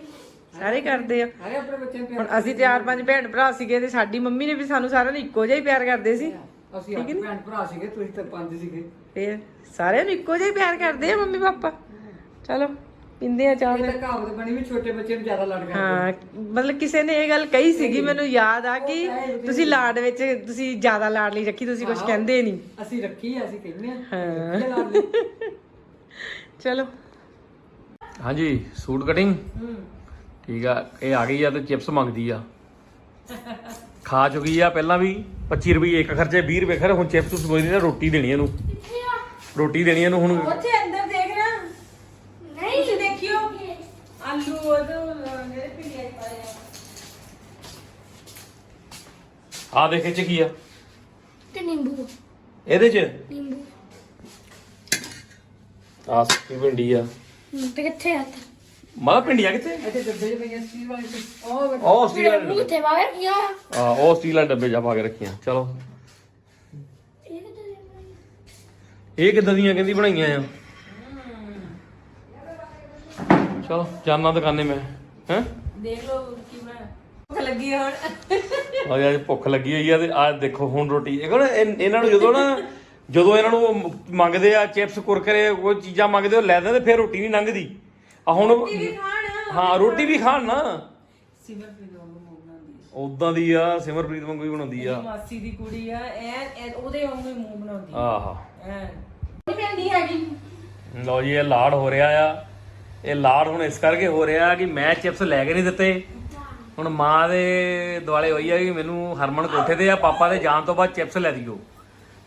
ਸਾਰੇ ਕਰਦੇ ਆ। ਸਾਰੇ ਆਪਣੇ ਬੱਚੇ ਨੂੰ ਹੁਣ ਅਸੀਂ ਚਾਰ ਪੰਜ ਭੈਣ ਭਰਾ ਸੀਗੇ ਤੇ ਸਾਡੀ ਮੰਮੀ ਨੇ ਵੀ ਸਾਨੂੰ ਸਾਰਿਆਂ ਨੂੰ ਇੱਕੋ ਜਿਹਾ ਹੀ ਪਿਆਰ ਕਰਦੇ ਸੀ। ਪਿਆਰ ਅਸੀਂ ਆਪਣੇ ਭੈਣ ਭਰਾ ਸੀਗੇ ਤੁਸੀਂ ਤਾਂ ਪੰਜ ਸੀਗੇ। ਫੇਰ ਸਾਰਿਆਂ ਨੂੰ ਇੱਕੋ ਜਿਹਾ ਹੀ ਪਿਆਰ ਕਰਦੇ ਆ ਮੰਮੀ ਪਾਪਾ ਚਲੋ। ਪਿੰਦੇ ਆ ਚਾਹ ਇਹ ਫਿਰ। ਤਾਂ ਕਹਾਵਤ ਬਣੀ ਵੀ ਛੋਟੇ ਬੱਚੇ ਨੂੰ ਜ਼ਿਆਦਾ ਲਾਡ ਕਰਦੇ ਹਾਂ ਮਤਲਬ ਕਿਸੇ ਨੇ ਇਹ ਗੱਲ ਕਹੀ ਸੀਗੀ ਮੈਨੂੰ ਯਾਦ ਆ ਕਿ ਤੁਸੀਂ ਲਾਡ ਵਿੱਚ ਤੁਸੀਂ ਜ਼ਿਆਦਾ ਲਾਡ ਲਈ ਰੱਖੀ ਤੁਸੀਂ ਕੁਝ ਕਹਿੰਦੇ ਨਹੀਂ। ਅਸੀਂ ਰੱਖੀ ਆ ਅਸੀਂ ਕਹਿੰਦੇ ਆ। ਹਾਂ। ਇਹ ਲਾਡ ਲਈ ਚਲੋ। ਹਾਂਜੀ ਸੂਟ ਕਟਿੰਗ ਠੀਕ ਆ ਇਹ ਆ ਗਈ ਆ ਤੇ ਚਿਪਸ ਮੰਗਦੀ ਆ। ਖਾ ਚੁੱਕੀ ਆ ਪਹਿਲਾਂ ਵੀ 25 ਰੁਪਏ ਇੱਕ ਖਰਚੇ 20 ਰੁਪਏ ਖਰ ਹੁਣ ਚਿਪਸ ਸੋਚਦੀ ਨਾ ਰੋਟੀ ਦੇਣੀ ਇਹਨੂੰ। ਰੋਟੀ ਦੇਣੀ ਇਹਨੂੰ ਹੁਣ। ਉੱਥੇ ਅੰਦਰ ਦੇਖ ਨਾ ਨਹੀਂ ਤੁਸੀਂ ਦੇਖਿਓ ਆਲੂ ਉਹ ਮੇਰੇ ਪਿੰਡੀਆਂ ਪਾਏ ਆ ਆ ਦੇਖ ਇਹ ਚ ਕੀ ਆ? ਤੇ ਨਿੰਬੂ ਇਹਦੇ ਚ? ਨਿੰਬੂ। ਆ ਸੁੱਕੀ ਭਿੰਡੀ ਆ। ਤੇ ਕਿੱਥੇ ਹੱਥ ਮਾਂ ਭਿੰਡੀਆਂ ਕਿੱਥੇ? ਇੱਥੇ ਡੱਬੇ ਪਈਆਂ ਸਟੀਲ ਵਾਲੇ ਤੇ ਉਹ ਉਹ ਸਟੀਲ ਵਾਲੇ ਨਿੰਬੂ ਡੱਬੇ ਕਿੱਥੇ ਬਾਹਰ ਗਿਆ ਆ? ਉਹ ਸਟੀਲ ਵਾਲੇ ਡੱਬੇ ਜਾ ਪਾ ਕੇ ਰੱਖੀਆਂ। ਚਲੋ। ਇਹ ਕਿੱਥੇ ਇਹ ਕਿੱਦਾਂ ਦੀਆਂ ਕਹਿੰਦੀ ਬਣਾਈਆਂ ਆ? ਚਲੋ ਜਾਨਾ ਦੁਕਾਨੇ ਮੈਂ। ਹੈ? ਦੇਖ ਲਓ ਕੀ ਬਣਾਇਆ। ਭੁੱਖ ਲੱਗੀ ਆ ਹੁਣ। ਆ ਯਾਰ ਭੁੱਖ ਲੱਗੀ ਹੋਈ ਆ ਤੇ ਆ ਦੇਖੋ ਹੁਣ ਰੋਟੀ। ਇਹ ਕੋਣ ਇਹਨਾਂ ਨੂੰ ਜਦੋਂ ਨਾ ਜਦੋਂ ਇਹਨਾਂ ਨੂੰ ਮ- ਮੰਗਦੇ ਆ ਚਿਪਸ ਕੁਰਕਰੇ ਕੋਈ ਚੀਜ਼ਾਂ ਮੰਗਦੇ ਉਹ ਲੈ ਦਿੰਦੇ ਫਿਰ ਰੋਟੀ ਨਹੀਂ ਲੰਘਦੀ। ਆ ਹੁਣ ਖਾਣ। ਹਾਂ ਰੋਟੀ ਵੀ ਖਾਣ ਨਾ। ਉਦਾਂ ਦੀ ਆ ਸਿਮਰਪ੍ਰੀਤ ਵਾਂਗੂ ਹੀ ਬਣਾਉਂਦੀ ਆ। ਮਾਸੀ ਦੀ ਕੁੜੀ ਆ ਐ ਉਹਦੇ ਵਾਂਗੂ ਹੀ ਮੂੰਹ ਬਣਾਉਂਦੀ ਆਹਾ। ਐ। ਨਹੀਂ ਪੈਂਦੀ ਹੈਗੀ। ਲਓ ਜੀ ਇਹ ਲਾੜ ਹੋ ਰਿਹਾ ਆ। ਇਹ ਲਾੜ ਹੁਣ ਇਸ ਕਰਕੇ ਹੋ ਰਿਹਾ ਕਿ ਮੈਂ ਚਿਪਸ ਲੈ ਕੇ ਨਹੀਂ ਦਿੱਤੇ। ਹੁਣ ਮਾਂ ਦੇ ਦੁਆਲੇ ਹੋਈ ਆ ਕਿ ਮੈਨੂੰ ਹਰਮਨ ਕੋਠੇ ਤੇ ਆ ਪਾਪਾ ਦੇ ਜਾਣ ਤੋਂ ਬਾਅਦ ਚਿਪਸ ਲੈ ਦਿਓ।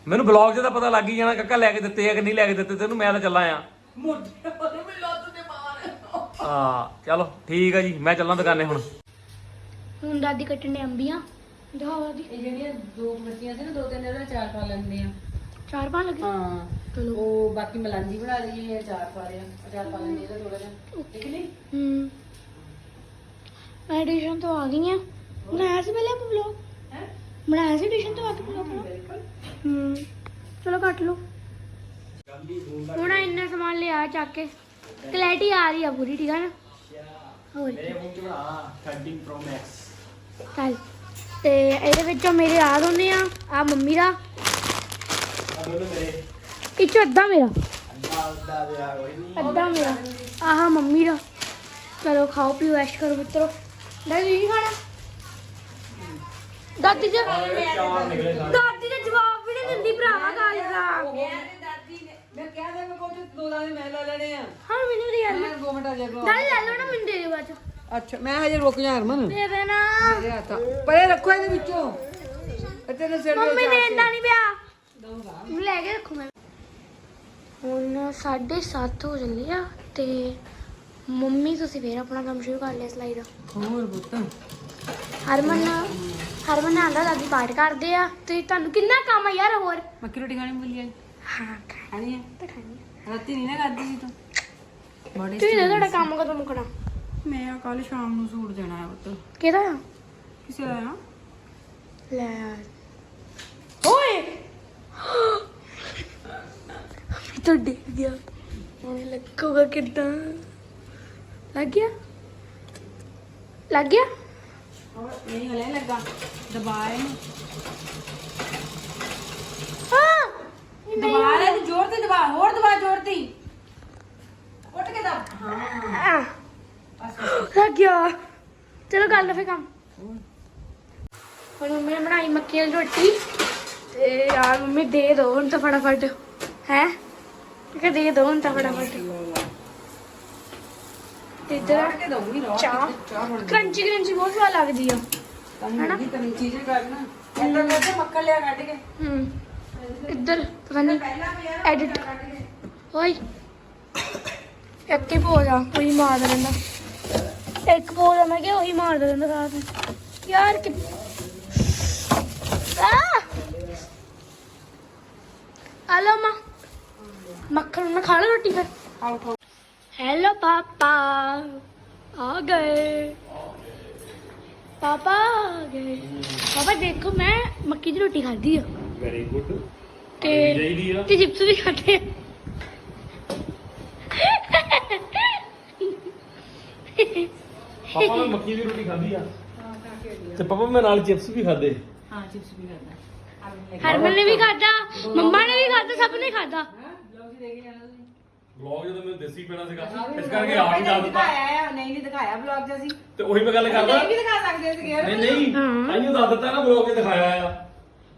ਮੈਨੂੰ ਬਲੌਗ 'ਚ ਤਾਂ ਪਤਾ ਲੱਗ ਹੀ ਜਾਣਾ ਕੱਕਾ ਲੈ ਕੇ ਦਿੱਤੇ ਆ ਕਿ ਨਹੀਂ ਲੈ ਕੇ ਦਿੱਤੇ ਤੈਨੂੰ ਮੈਂ ਤਾਂ ਚੱਲਾਂ ਆ। ਮੋਟੇ ਉਹਦੇ ਵੀ ਲੱਤ ਤੇ ਮਾਰ। ਹਾਂ ਚਲੋ ਠੀਕ ਆ ਜੀ ਮੈਂ ਚੱਲਾਂ ਦੁਕਾਨੇ ਹੁਣ। ਹੁਣ ਦਾਦੀ ਕੱਟਣੇ ਅੰਬੀਆਂ। ਦਿਖਾਓ ਦਾਦੀ। ਇਹ ਜਿਹੜੀਆਂ ਦੋ ਬੱਚੀਆਂ ਸੀ ਨਾ ਦੋ ਤਿੰਨ ਇਹਦਾ ਚਾਰ ਪਾ ਲੈਂਦੇ ਆ। ਚਾਰ ਪਾਣ ਲੱਗੇ? ਹਾਂ। ਚਲੋ। ਉਹ ਬਾਕੀ ਮਲਾਂਜੀ ਬਣਾ ਲਈਏ ਜਾਂ ਚਾਰ ਪਾ ਲਿਆ। ਚਾਰ ਪਾ ਲੈਂਦੇ ਇਹਦਾ ਥੋੜਾ ਜਿਹਾ। ਠੀਕ ਨਹੀਂ? ਹੂੰ। ਮੈਂ ਟਿਊਸ਼ਨ ਤੋਂ ਆ ਗਈ ਆ। ਬਣਾਇਆ ਸੀ ਪਹਿਲੇ ਆਪਾਂ ਵਲੌਗ ਹੈ? ਬਣਾਇਆ ਸੀ ਟਿਊਸ਼ਨ ਤੋਂ ਆ ਕੇ ਵਲੌਗ ਹੂੰ। ਚਲੋ ਕੱਟ ਲਓ। ਹੁਣ ਇੰਨਾ ਸਮਾਨ ਲਿਆ ਚੱਕ ਕੇ। ਕਲੈਰਿਟੀ ਆ ਰਹੀ ਆ ਪੂਰੀ ਠੀਕ ਆ ਨਾ? ਹੋਰ ਮੇਰੇ ਮੂੰਹ ਚ ਬਣਾ 13 Pro Max ਚੱਲ। ਤੇ ਇਹਦੇ ਵਿੱਚੋਂ ਮੇਰੇ ਆ ਦੋਨੇ ਆ ਆ ਮੰਮੀ ਦਾ। ਆ ਦੋਨੋਂ ਮੇਰੇ। ਇਹ ਚੋਂ ਅੱਧਾ ਮੇਰਾ। ਅੱਧਾ ਦੇ ਮੇਰਾ। ਆਹ ਮੰਮੀ ਦਾ। ਚਲੋ ਖਾਓ ਪੀਓ ਐਸ਼ ਕਰੋ ਮਿੱਤਰੋ। ਦਾਦੀ ਨਹੀਂ ਖਾਣਾ? ਦਾਦੀ ਜੀ ਦਾਦੀ ਦਾ ਜਵਾਬ ਵੀ ਨਹੀਂ ਦਿੰਦੀ ਭਰਾਵਾ ਗੱਲ ਦਾ। ਮੈਂ ਕਹਿ ਦੇ ਮੈਂ ਕੋਈ ਦੋ ਦਾਣੇ ਮੈਂ ਲੈ ਲੈਣੇ ਆ। ਹਾਂ ਮੈਨੂੰ ਦੇ ਯਾਰ ਮੈਂ ਦੋ ਮਿੰਟ ਆ ਜਾ ਦਾਦੀ ਲੈ ਲਓ ਨਾ ਮੈਨੂੰ ਦੇ ਬਾਅਦ ਚ। ਅੱਛਾ ਮੈਂ ਹਜੇ ਰੁਕ ਜਾ ਹਰਮਨ। ਦੇ ਮੇਰੇ ਹੱਥ ਪਰੇ ਰੱਖੋ ਇਹਦੇ ਵਿੱਚੋਂ। ਇੱਥੇ ਨਾ ਸਿਰ ਮੰਮੀ ਦੇ ਇੰਨਾ ਨਹੀਂ ਪਿਆ। ਮੈਂ ਲੈ ਕੇ ਰੱਖੂ ਮੈਂ। ਹੁਣ 7:30 ਹੋ ਚੱਲੇ ਆ ਤੇ ਮੰਮੀ ਤੁਸੀਂ ਫੇਰ ਆਪਣਾ ਕੰਮ ਸ਼ੁਰੂ ਕਰ ਲਿਆ ਸਲਾਈ ਦਾ ਹੋਰ ਪੁੱਤ? ਹਰਮਨ ਹਰਮਨ ਆਂਦਾ ਦਾਦੀ ਪਾਠ ਕਰਦੇ ਆ ਤੇ ਤੁਹਾਨੂੰ ਕਿੰਨਾ ਕੰਮ ਆ ਯਾਰ ਹੋਰ? ਮੱਕੀ ਰੋਟੀ ਖਾਣੀ ਭੁੱਲੀ ਆਈ? ਹਾਂ ਖਾਣੀ ਹੈ ਤਾਂ ਖਾਣੀ ਰਾਤੀ ਨਹੀਂ ਨਾ ਖਾਦੀ ਸੀ ਤੂੰ? ਬੜੀ ਤੁਸੀਂ ਦੱਸੋ ਤੁਹਾਡਾ ਕੰਮ ਕਦੋਂ ਮੁੱਕਣਾ ਮੈਂ ਕੱਲ ਸ਼ਾਮ ਨੂੰ ਸੂਟ ਦੇਣਾ ਹੈ ਪੁੱਤ। ਕਿਹਦਾ? ਆ ਕਿਸੇ ਦਾ ਆ? ਲੈ। ਓਏ! ਤਾਂ ਡਿੱਗ ਗਿਆ। ਹੁਣ ਲੱਗੂਗਾ ਕਿੱਦਾਂ। ਲੱਗ ਗਿਆ? ਲੱਗ ਗਿਆ? ਨਹੀਂ ਹਲੇ ਲੱਗਾ। ਦਬਾ ਇਹਨੂੰ ਹਾਂ। ਦਬਾ ਲੈ ਤੂੰ ਜ਼ੋਰ ਤੇ ਦਬਾ। ਹੋਰ ਦਬਾ ਜ਼ੋਰ ਤੇ। ਉੱਠ ਕੇ ਦਬ। ਹਾਂ ਆ, ਲੱਗ ਗਿਆ। ਚਲੋ ਲਓ ਫੇ ਕੰਮ। ਹੁਣ ਮੰਮੀ ਨੇ ਬਣਾਈ ਮੱਕੀ ਦੀ ਰੋਟੀ। ਤੇ ਯਾਰ ਮੰਮੀ ਦੇ ਦੋ ਹੁਣ ਤਾਂ ਫਟਾਫਟ। ਹੈ? ਕਿ ਦੇ ਦੋ ਹੁਣ ਤਾਂ ਫਟਾਫਟ। ਤੇ ਇੱਧਰ ਕੇ ਦਊਂਗੀ ਰੋ ਚਾਹ। ਕਰੰਚੀ ਕਰੰਚੀ ਬਹੁਤ ਸਵਾਦ ਲੱਗਦੀ ਆ। ਹਨਾ? ਤੈਨੂੰ ਚੀਜ਼ਾਂ ਕਰਨਾ ਏਦਾਂ ਕਰਦੇ ਮੱਕੜ ਲਿਆ ਕੱਢ ਕੇ। ਹੂੰ। ਇੱਧਰ ਪਤਾ ਨਹੀਂ ਪਹਿਲਾਂ ਵੀ ਯਾਰ ਐਡਿਟ ਓਏ। ਇੱਕ ਆ ਮੈਂ ਕਿਹਾ ਉਹੀ ਸਾਰਾ ਦਿਨ। ਯਾਰ ਕਿ ਆ! ਮੱਖਣ ਨਾਲ ਖਾ ਲਓ ਰੋਟੀ ਫਿਰ। ਹੈਲੋ ਪਾਪਾ। ਆ ਗਏ। ਪਾਪਾ ਆ ਗਏ। ਪਾਪਾ ਦੇਖੋ ਮੈਂ ਮੱਕੀ ਦੀ ਰੋਟੀ ਖਾਧੀ ਆ। ਵੈਰੀ ਗੁੱਡ ਤੇ ਚਾਹੀਦੀ ਵੀ ਪਾਪਾ ਨੇ ਮੱਕੀ ਦੀ ਰੋਟੀ ਖਾਧੀ ਆ। ਤੇ ਪਾਪਾ ਮੈਂ ਨਾਲ ਚਿਪਸ ਵੀ ਖਾਦੇ ਹਰਮਨ ਨੇ ਵੀ ਖਾਧਾ ਮੰਮਾ ਨੇ ਵੀ ਖਾਧਾ ਸਭ ਨੇ ਖਾਧਾ। ਵਲੌਗ ਜਦੋਂ ਮੈਂ ਦੇਸੀ ਪੈਣਾ ਸੀਗਾ ਇਸ ਕਰਕੇ ਆਪ ਹੀ ਦੱਸ ਦਿੱਤਾ ਦਿਖਾਇਆ ਨਹੀਂ ਨਹੀਂ ਦਿਖਾਇਆ ਵਲੌਗ ਜਿਹਾ ਸੀ ਤੇ ਉਹੀ ਮੈਂ ਗੱਲ ਕਰਦਾ। ਨਹੀਂ ਵੀ ਦਿਖਾ ਸਕਦੇ ਸੀਗੇ ਯਾਰ ਨਹੀਂ ਨਹੀਂ ਆਈਓ ਦੱਸ ਦਿੱਤਾ ਨਾ ਵਲੌਗ ਦਿਖਾਇਆ ਆ।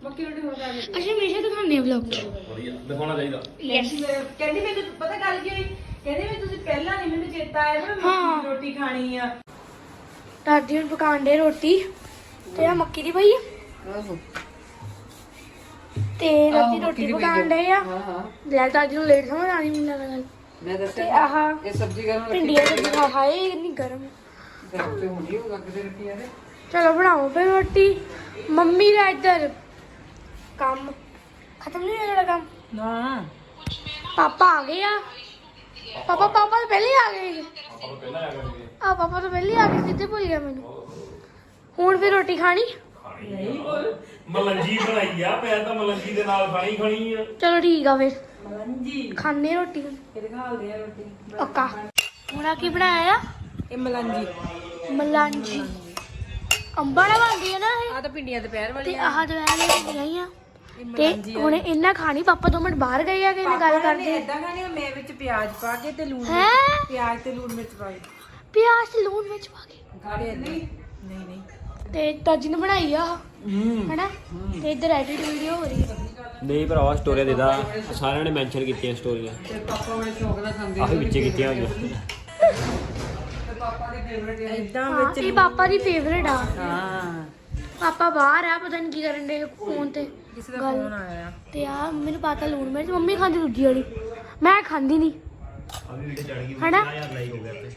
ਮੱਕੀ ਰੋਟੀ ਹੋ ਜਾਣੀ ਅਸੀਂ ਹਮੇਸ਼ਾ ਦਿਖਾਉਂਦੇ ਆ ਵਲੌਗ ਵਧੀਆ ਦਿਖਾਉਣਾ ਚਾਹੀਦਾ। ਯੈਸ ਕਹਿੰਦੀ ਮੈਨੂੰ ਪਤਾ ਗੱਲ ਕੀ ਹੋਈ? ਕਹਿੰਦੀ ਵੀ ਤੁਸੀਂ ਪਹਿਲਾਂ ਨਹੀਂ ਮੈਨੂੰ ਚੇਤਾ ਆਇਆ ਨਾ ਮੱਕੀ ਦੀ ਰੋਟੀ ਖਾਣੀ ਆ। ਦਾਦੀ ਹੁਣ ਪਕਾਉਂਦੇ ਰੋਟੀ। ਤੇ ਆ ਮੱਕੀ ਦੀ ਪਈ ਆ। ਆਹੋ। ਤੇ ਦਾਦੀ ਰੋਟੀ ਪਕਾਉਣ ਦੇ ਆ। ਹਾਂ ਹਾਂ। ਲੈ ਦਾਦੀ ਨੂੰ ਲੇਟ ਸਮਝ ਆਣੀ ਮੈਨੂੰ ਲੱਗਦਾ ਮੈਂ ਤੇ ਦੱਸਿਆ ਆਹ ਇਹ ਸਬਜ਼ੀ ਗਰਮ ਰੱਖੀ ਭਿੰਡੀਆਂ ਤੇ ਦਿਖਾ ਹਾਏ ਇੰਨੀ ਗਰਮ। ਗਰਮ ਤੇ ਹੁੰਦੀ ਹੋਊਗਾ ਕਿਤੇ ਰੱਖੀ ਆ ਤੇ। ਚਲੋ ਬਣਾਓ ਫਿਰ ਰੋਟੀ। ਮੰਮੀ ਦਾ ਇੱਧਰ ਕੰਮ। ਖਤਮ ਨਹੀਂ ਹੋਇਆ ਜਿਹੜਾ ਕੰਮ? ਨਾ। ਪਾਪਾ ਆ ਗਏ ਆ। ਪਾਪਾ ਪਾਪਾ ਤਾਂ ਪਹਿਲੇ ਆ ਗਏ ਆਪਾਂ ਪਹਿਲਾਂ ਆ ਗਏ ਆ ਪਾਪਾ ਤਾਂ ਪਹਿਲੇ ਆ ਗਏ ਸਿੱਧੇ ਭੁੱਲ ਗਿਆ ਮੈਨੂੰ। ਹੁਣ ਫਿਰ ਰੋਟੀ ਖਾਣੀ? ਮਲੰਜੀ ਬਣਾਈ ਆ ਮੈਂ ਤਾਂ ਮਲੰਜੀ ਦੇ ਨਾਲ ਖਾਣੀ ਖਾਣੀ ਆ। ਚਲੋ ਠੀਕ ਆ ਫਿਰ। ਮਲੰਜੀ? ਖਾਣੇ ਰੋਟੀ। ਇਹ ਦਿਖਾਲਦੇ ਆ ਰੋਟੀ। ਓਕਾ ਹੁਣ ਆ ਕੀ ਬਣਾਇਆ? ਆ ਇਹ ਮਲੰਜੀ। ਮਲਾਂਜੀ। ਅੰਬਾਂ ਨਾਲ ਬਣਦੀ ਹੈ ਨਾ ਇਹ। ਆ ਤਾਂ ਭਿੰਡੀਆਂ ਦੁਪਹਿਰ ਤੇ ਵਾਲੀ ਆਹ ਦਵਾਈ ਲੈ ਕੇ ਗਈ ਆ ਤੇ ਹੁਣ ਇਹਨਾਂ ਖਾਣੀ ਪਾਪਾ ਦੋ ਮਿੰਟ ਬਾਹਰ ਗਏ ਆ ਕਿ ਇਹਨੇ ਗੱਲ ਕਰਦੇ? ਇਦਾਂ ਖਾਣੀ ਮੈਂ ਵਿੱਚ ਪਿਆਜ਼ ਪਾ ਕੇ ਤੇ ਲੂਣ ਪਿਆਜ਼ ਤੇ ਲੂਣ ਮਿਰਚ ਪਾ ਕੇ ਪਿਆਜ਼ ਤੇ ਲੂਣ ਵਿੱਚ ਪਾ ਕੇ। ਗਾੜੇ ਨਹੀਂ ਨਹੀਂ ਨਹੀਂ। ਤੇ ਤਾਜੀ ਨੇ ਬਣਾਈ ਆ। ਹਨਾ? ਤੇ ਇੱਧਰ ਐਡਿਟ ਵੀਡੀਓ ਹੋ ਰਹੀ ਹੈ ਨਹੀਂ ਭਰਾਵਾ ਸਟੋਰੀਆਂ ਦੇਦਾ ਸਾਰਿਆਂ ਨੇ ਮੈਂਸ਼ਨ ਕੀਤੀਆਂ ਸਟੋਰੀਆਂ ਤੇ ਪਾਪਾ ਬੜੇ ਸ਼ੌਕ ਨਾਲ ਖਾਂਦੇ ਆਹੀ ਵਿੱਚੇ ਕੀਤੀਆਂ ਹੋਈਆਂ। ਇਦਾਂ ਹਾਂ ਇਹ ਪਾਪਾ ਦੀ ਫੇਵਰੇਟ ਆ। ਹਾਂ। ਪਾਪਾ ਬਾਹਰ ਆ ਪਤਾ ਨਹੀਂ ਕੀ ਕਰਨ ਦੇ ਫੋਨ ਤੇ। ਕਿਸੇ ਦਾ ਗੱਲ- ਫੋਨ ਆਇਆ। ਤੇ ਆ ਮੈਨੂੰ ਪਤਾ ਲੂਣ ਮਿਰਚ ਮੰਮੀ ਖਾਂਦੀ ਦੂਜੀ ਵਾਲੀ। ਮੈਂ ਖਾਂਦੀ ਨਹੀਂ ਹਨਾ?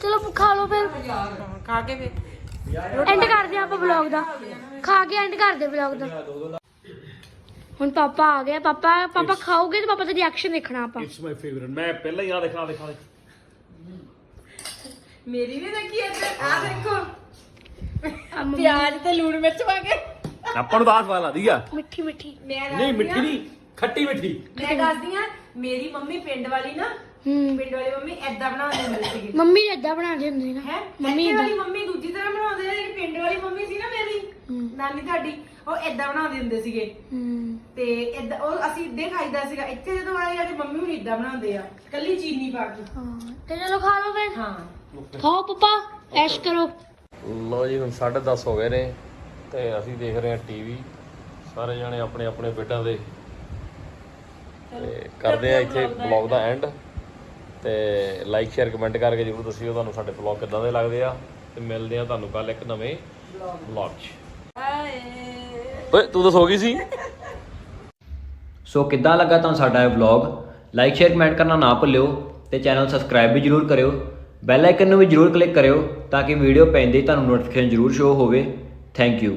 ਚਲੋ ਖਾ ਲਓ ਫਿਰ। ਖਾ ਕੇ ਵੇ ਐਂਡ ਕਰਦੇ ਆ ਆਪਾਂ ਵਲੌਗ ਦਾ। ਖਾ ਕੇ ਐਂਡ ਕਰਦੇ ਵਲੌਗ ਦਾ। ਹੁਣ ਪਾਪਾ ਆ ਗਿਆ ਪਾਪਾ ਪਾਪਾ ਖਾਓਗੇ ਤੇ ਪਾਪਾ ਦਾ ਰਿਐਕਸ਼ਨ ਦੇਖਣਾ ਆਪਾਂ। ਇਟਸ ਮਾਈ ਫੇਵਰਿਟ ਮੈਂ ਪਹਿਲਾਂ ਹੀ ਆ ਦਿਖਾ ਦਿਖਾ। ਦੇ ਮੇਰੀ ਵੀ ਦੇਖੀ ਇੱਧਰ। ਆ ਦੇਖੋ। ਆ ਮੰਮੀ- ਪਿਆਜ਼ ਤੇ ਲੂਣ ਮਿਰਚ ਪਾ ਕੇ। ਆਪਾਂ ਨੂੰ ਸਵਾਲ ਆਦੀ ਆ। ਮਿੱਠੀ ਮਿੱਠੀ। ਨਹੀਂ ਮਿੱਠੀ ਨਹੀਂ ਖੱਟੀ ਮਿੱਠੀ। ਮੈਂ ਦੱਸਦੀ ਆ ਮੇਰੀ ਮੰਮੀ ਪਿੰਡ ਵਾਲੀ ਨਾ ਹੂੰ। ਪਿੰਡ ਵਾਲੀ ਮੰਮੀ ਐਦਾਂ ਬਣਾਉਂਦੇ ਹੁੰਦੇ ਸੀਗੇ। ਮੰਮੀ ਏਦਾਂ ਬਣਾਉਂਦੇ ਹੁੰਦੇ ਨਾ। ਹੈ? ਮੰਮੀ ਇੱਥੇ ਵਾਲੀ ਮੰਮੀ ਦੂਜੀ ਤਰ੍ਹਾਂ ਬਣਾਉਂਦੇ ਆ ਜਿਹੜੀ ਪਿੰਡ ਵਾਲੀ ਮੰਮੀ ਸੀ ਨਾ ਮੇਰੀ ਹੂੰ। ਨਾਨੀ ਤੁਹਾਡੀ ਉਹ ਐਦਾਂ ਬਣਾਉਂਦੇ ਹੁੰਦੇ ਸੀਗੇ। ਹੂੰ। ਤੇ ਏਦਾਂ ਉਹ ਅਸੀਂ ਇੱਦਾਂ ਖਾਈਦਾ ਸੀਗਾ। ਇੱਥੇ ਜਦੋਂ ਆਏ ਆ ਤੇ ਮੰਮੀ ਹੁਣ ਏਦਾਂ ਬਣਾਉਂਦੇ ਆ। ਕੱਲੀ ਚੀਨੀ ਪਾ ਕੇ। ਹਾਂ। ਤੇ ਚਲੋ ਖਾ ਲਓ ਫਿਰ। ਹਾਂ। ਖਾਓ ਪਾਪਾ ਐਸ਼ ਕਰੋ। ਲੋ ਜੀ ਹੁਣ 10:30 ਹੋ ਗਏ ਨੇ ਤੇ ਅਸੀਂ ਦੇਖ ਰਹੇ ਹਾਂ ਟੀਵੀ ਸਾਰੇ ਜਣੇ ਆਪਣੇ ਆਪਣੇ ਬੈੱਡਾਂ ਦੇ। ਤੇ ਕਰਦੇ ਆ ਇੱਥੇ ਬਲੌਗ ਦਾ ਐਂਡ ਤੇ ਲਾਈਕ ਸ਼ੇਅਰ ਕਮੈਂਟ ਕਰਕੇ ਜਰੂਰ ਦੱਸਿਓ ਤੁਹਾਨੂੰ ਸਾਡੇ ਬਲੌਗ ਕਿੱਦਾਂ ਦੇ ਲੱਗਦੇ ਆ। ਤੇ ਮਿਲਦੇ ਆ ਤੁਹਾਨੂੰ ਕੱਲ ਇੱਕ ਨਵੇਂ ਬਲੌਗ 'ਚ। ਓਏ ਤੂੰ ਤਾਂ ਸੋ ਗਈ ਸੀ। ਸੋ ਕਿੱਦਾਂ ਲੱਗਾ ਤੁਹਾਨੂੰ ਸਾਡਾ ਇਹ ਵਲੌਗ ਲਾਈਕ ਸ਼ੇਅਰ ਕਮੈਂਟ ਕਰਨਾ ਨਾ ਭੁੱਲਿਓ ਤੇ ਚੈਨਲ ਸਬਸਕ੍ਰਾਈਬ ਵੀ ਜਰੂਰ ਕਰਿਓ। ਬੈਲ ਆਈਕਨ ਨੂੰ ਵੀ ਜਰੂਰ ਕਲਿੱਕ ਕਰਿਓ ਤਾਂ ਕਿ ਵੀਡੀਓ ਪੈਂਦੇ ਹੀ ਤੁਹਾਨੂੰ ਨੋਟੀਫਿਕੇਸ਼ਨ ਜਰੂਰ ਸ਼ੋ ਹੋਵੇ। Thank you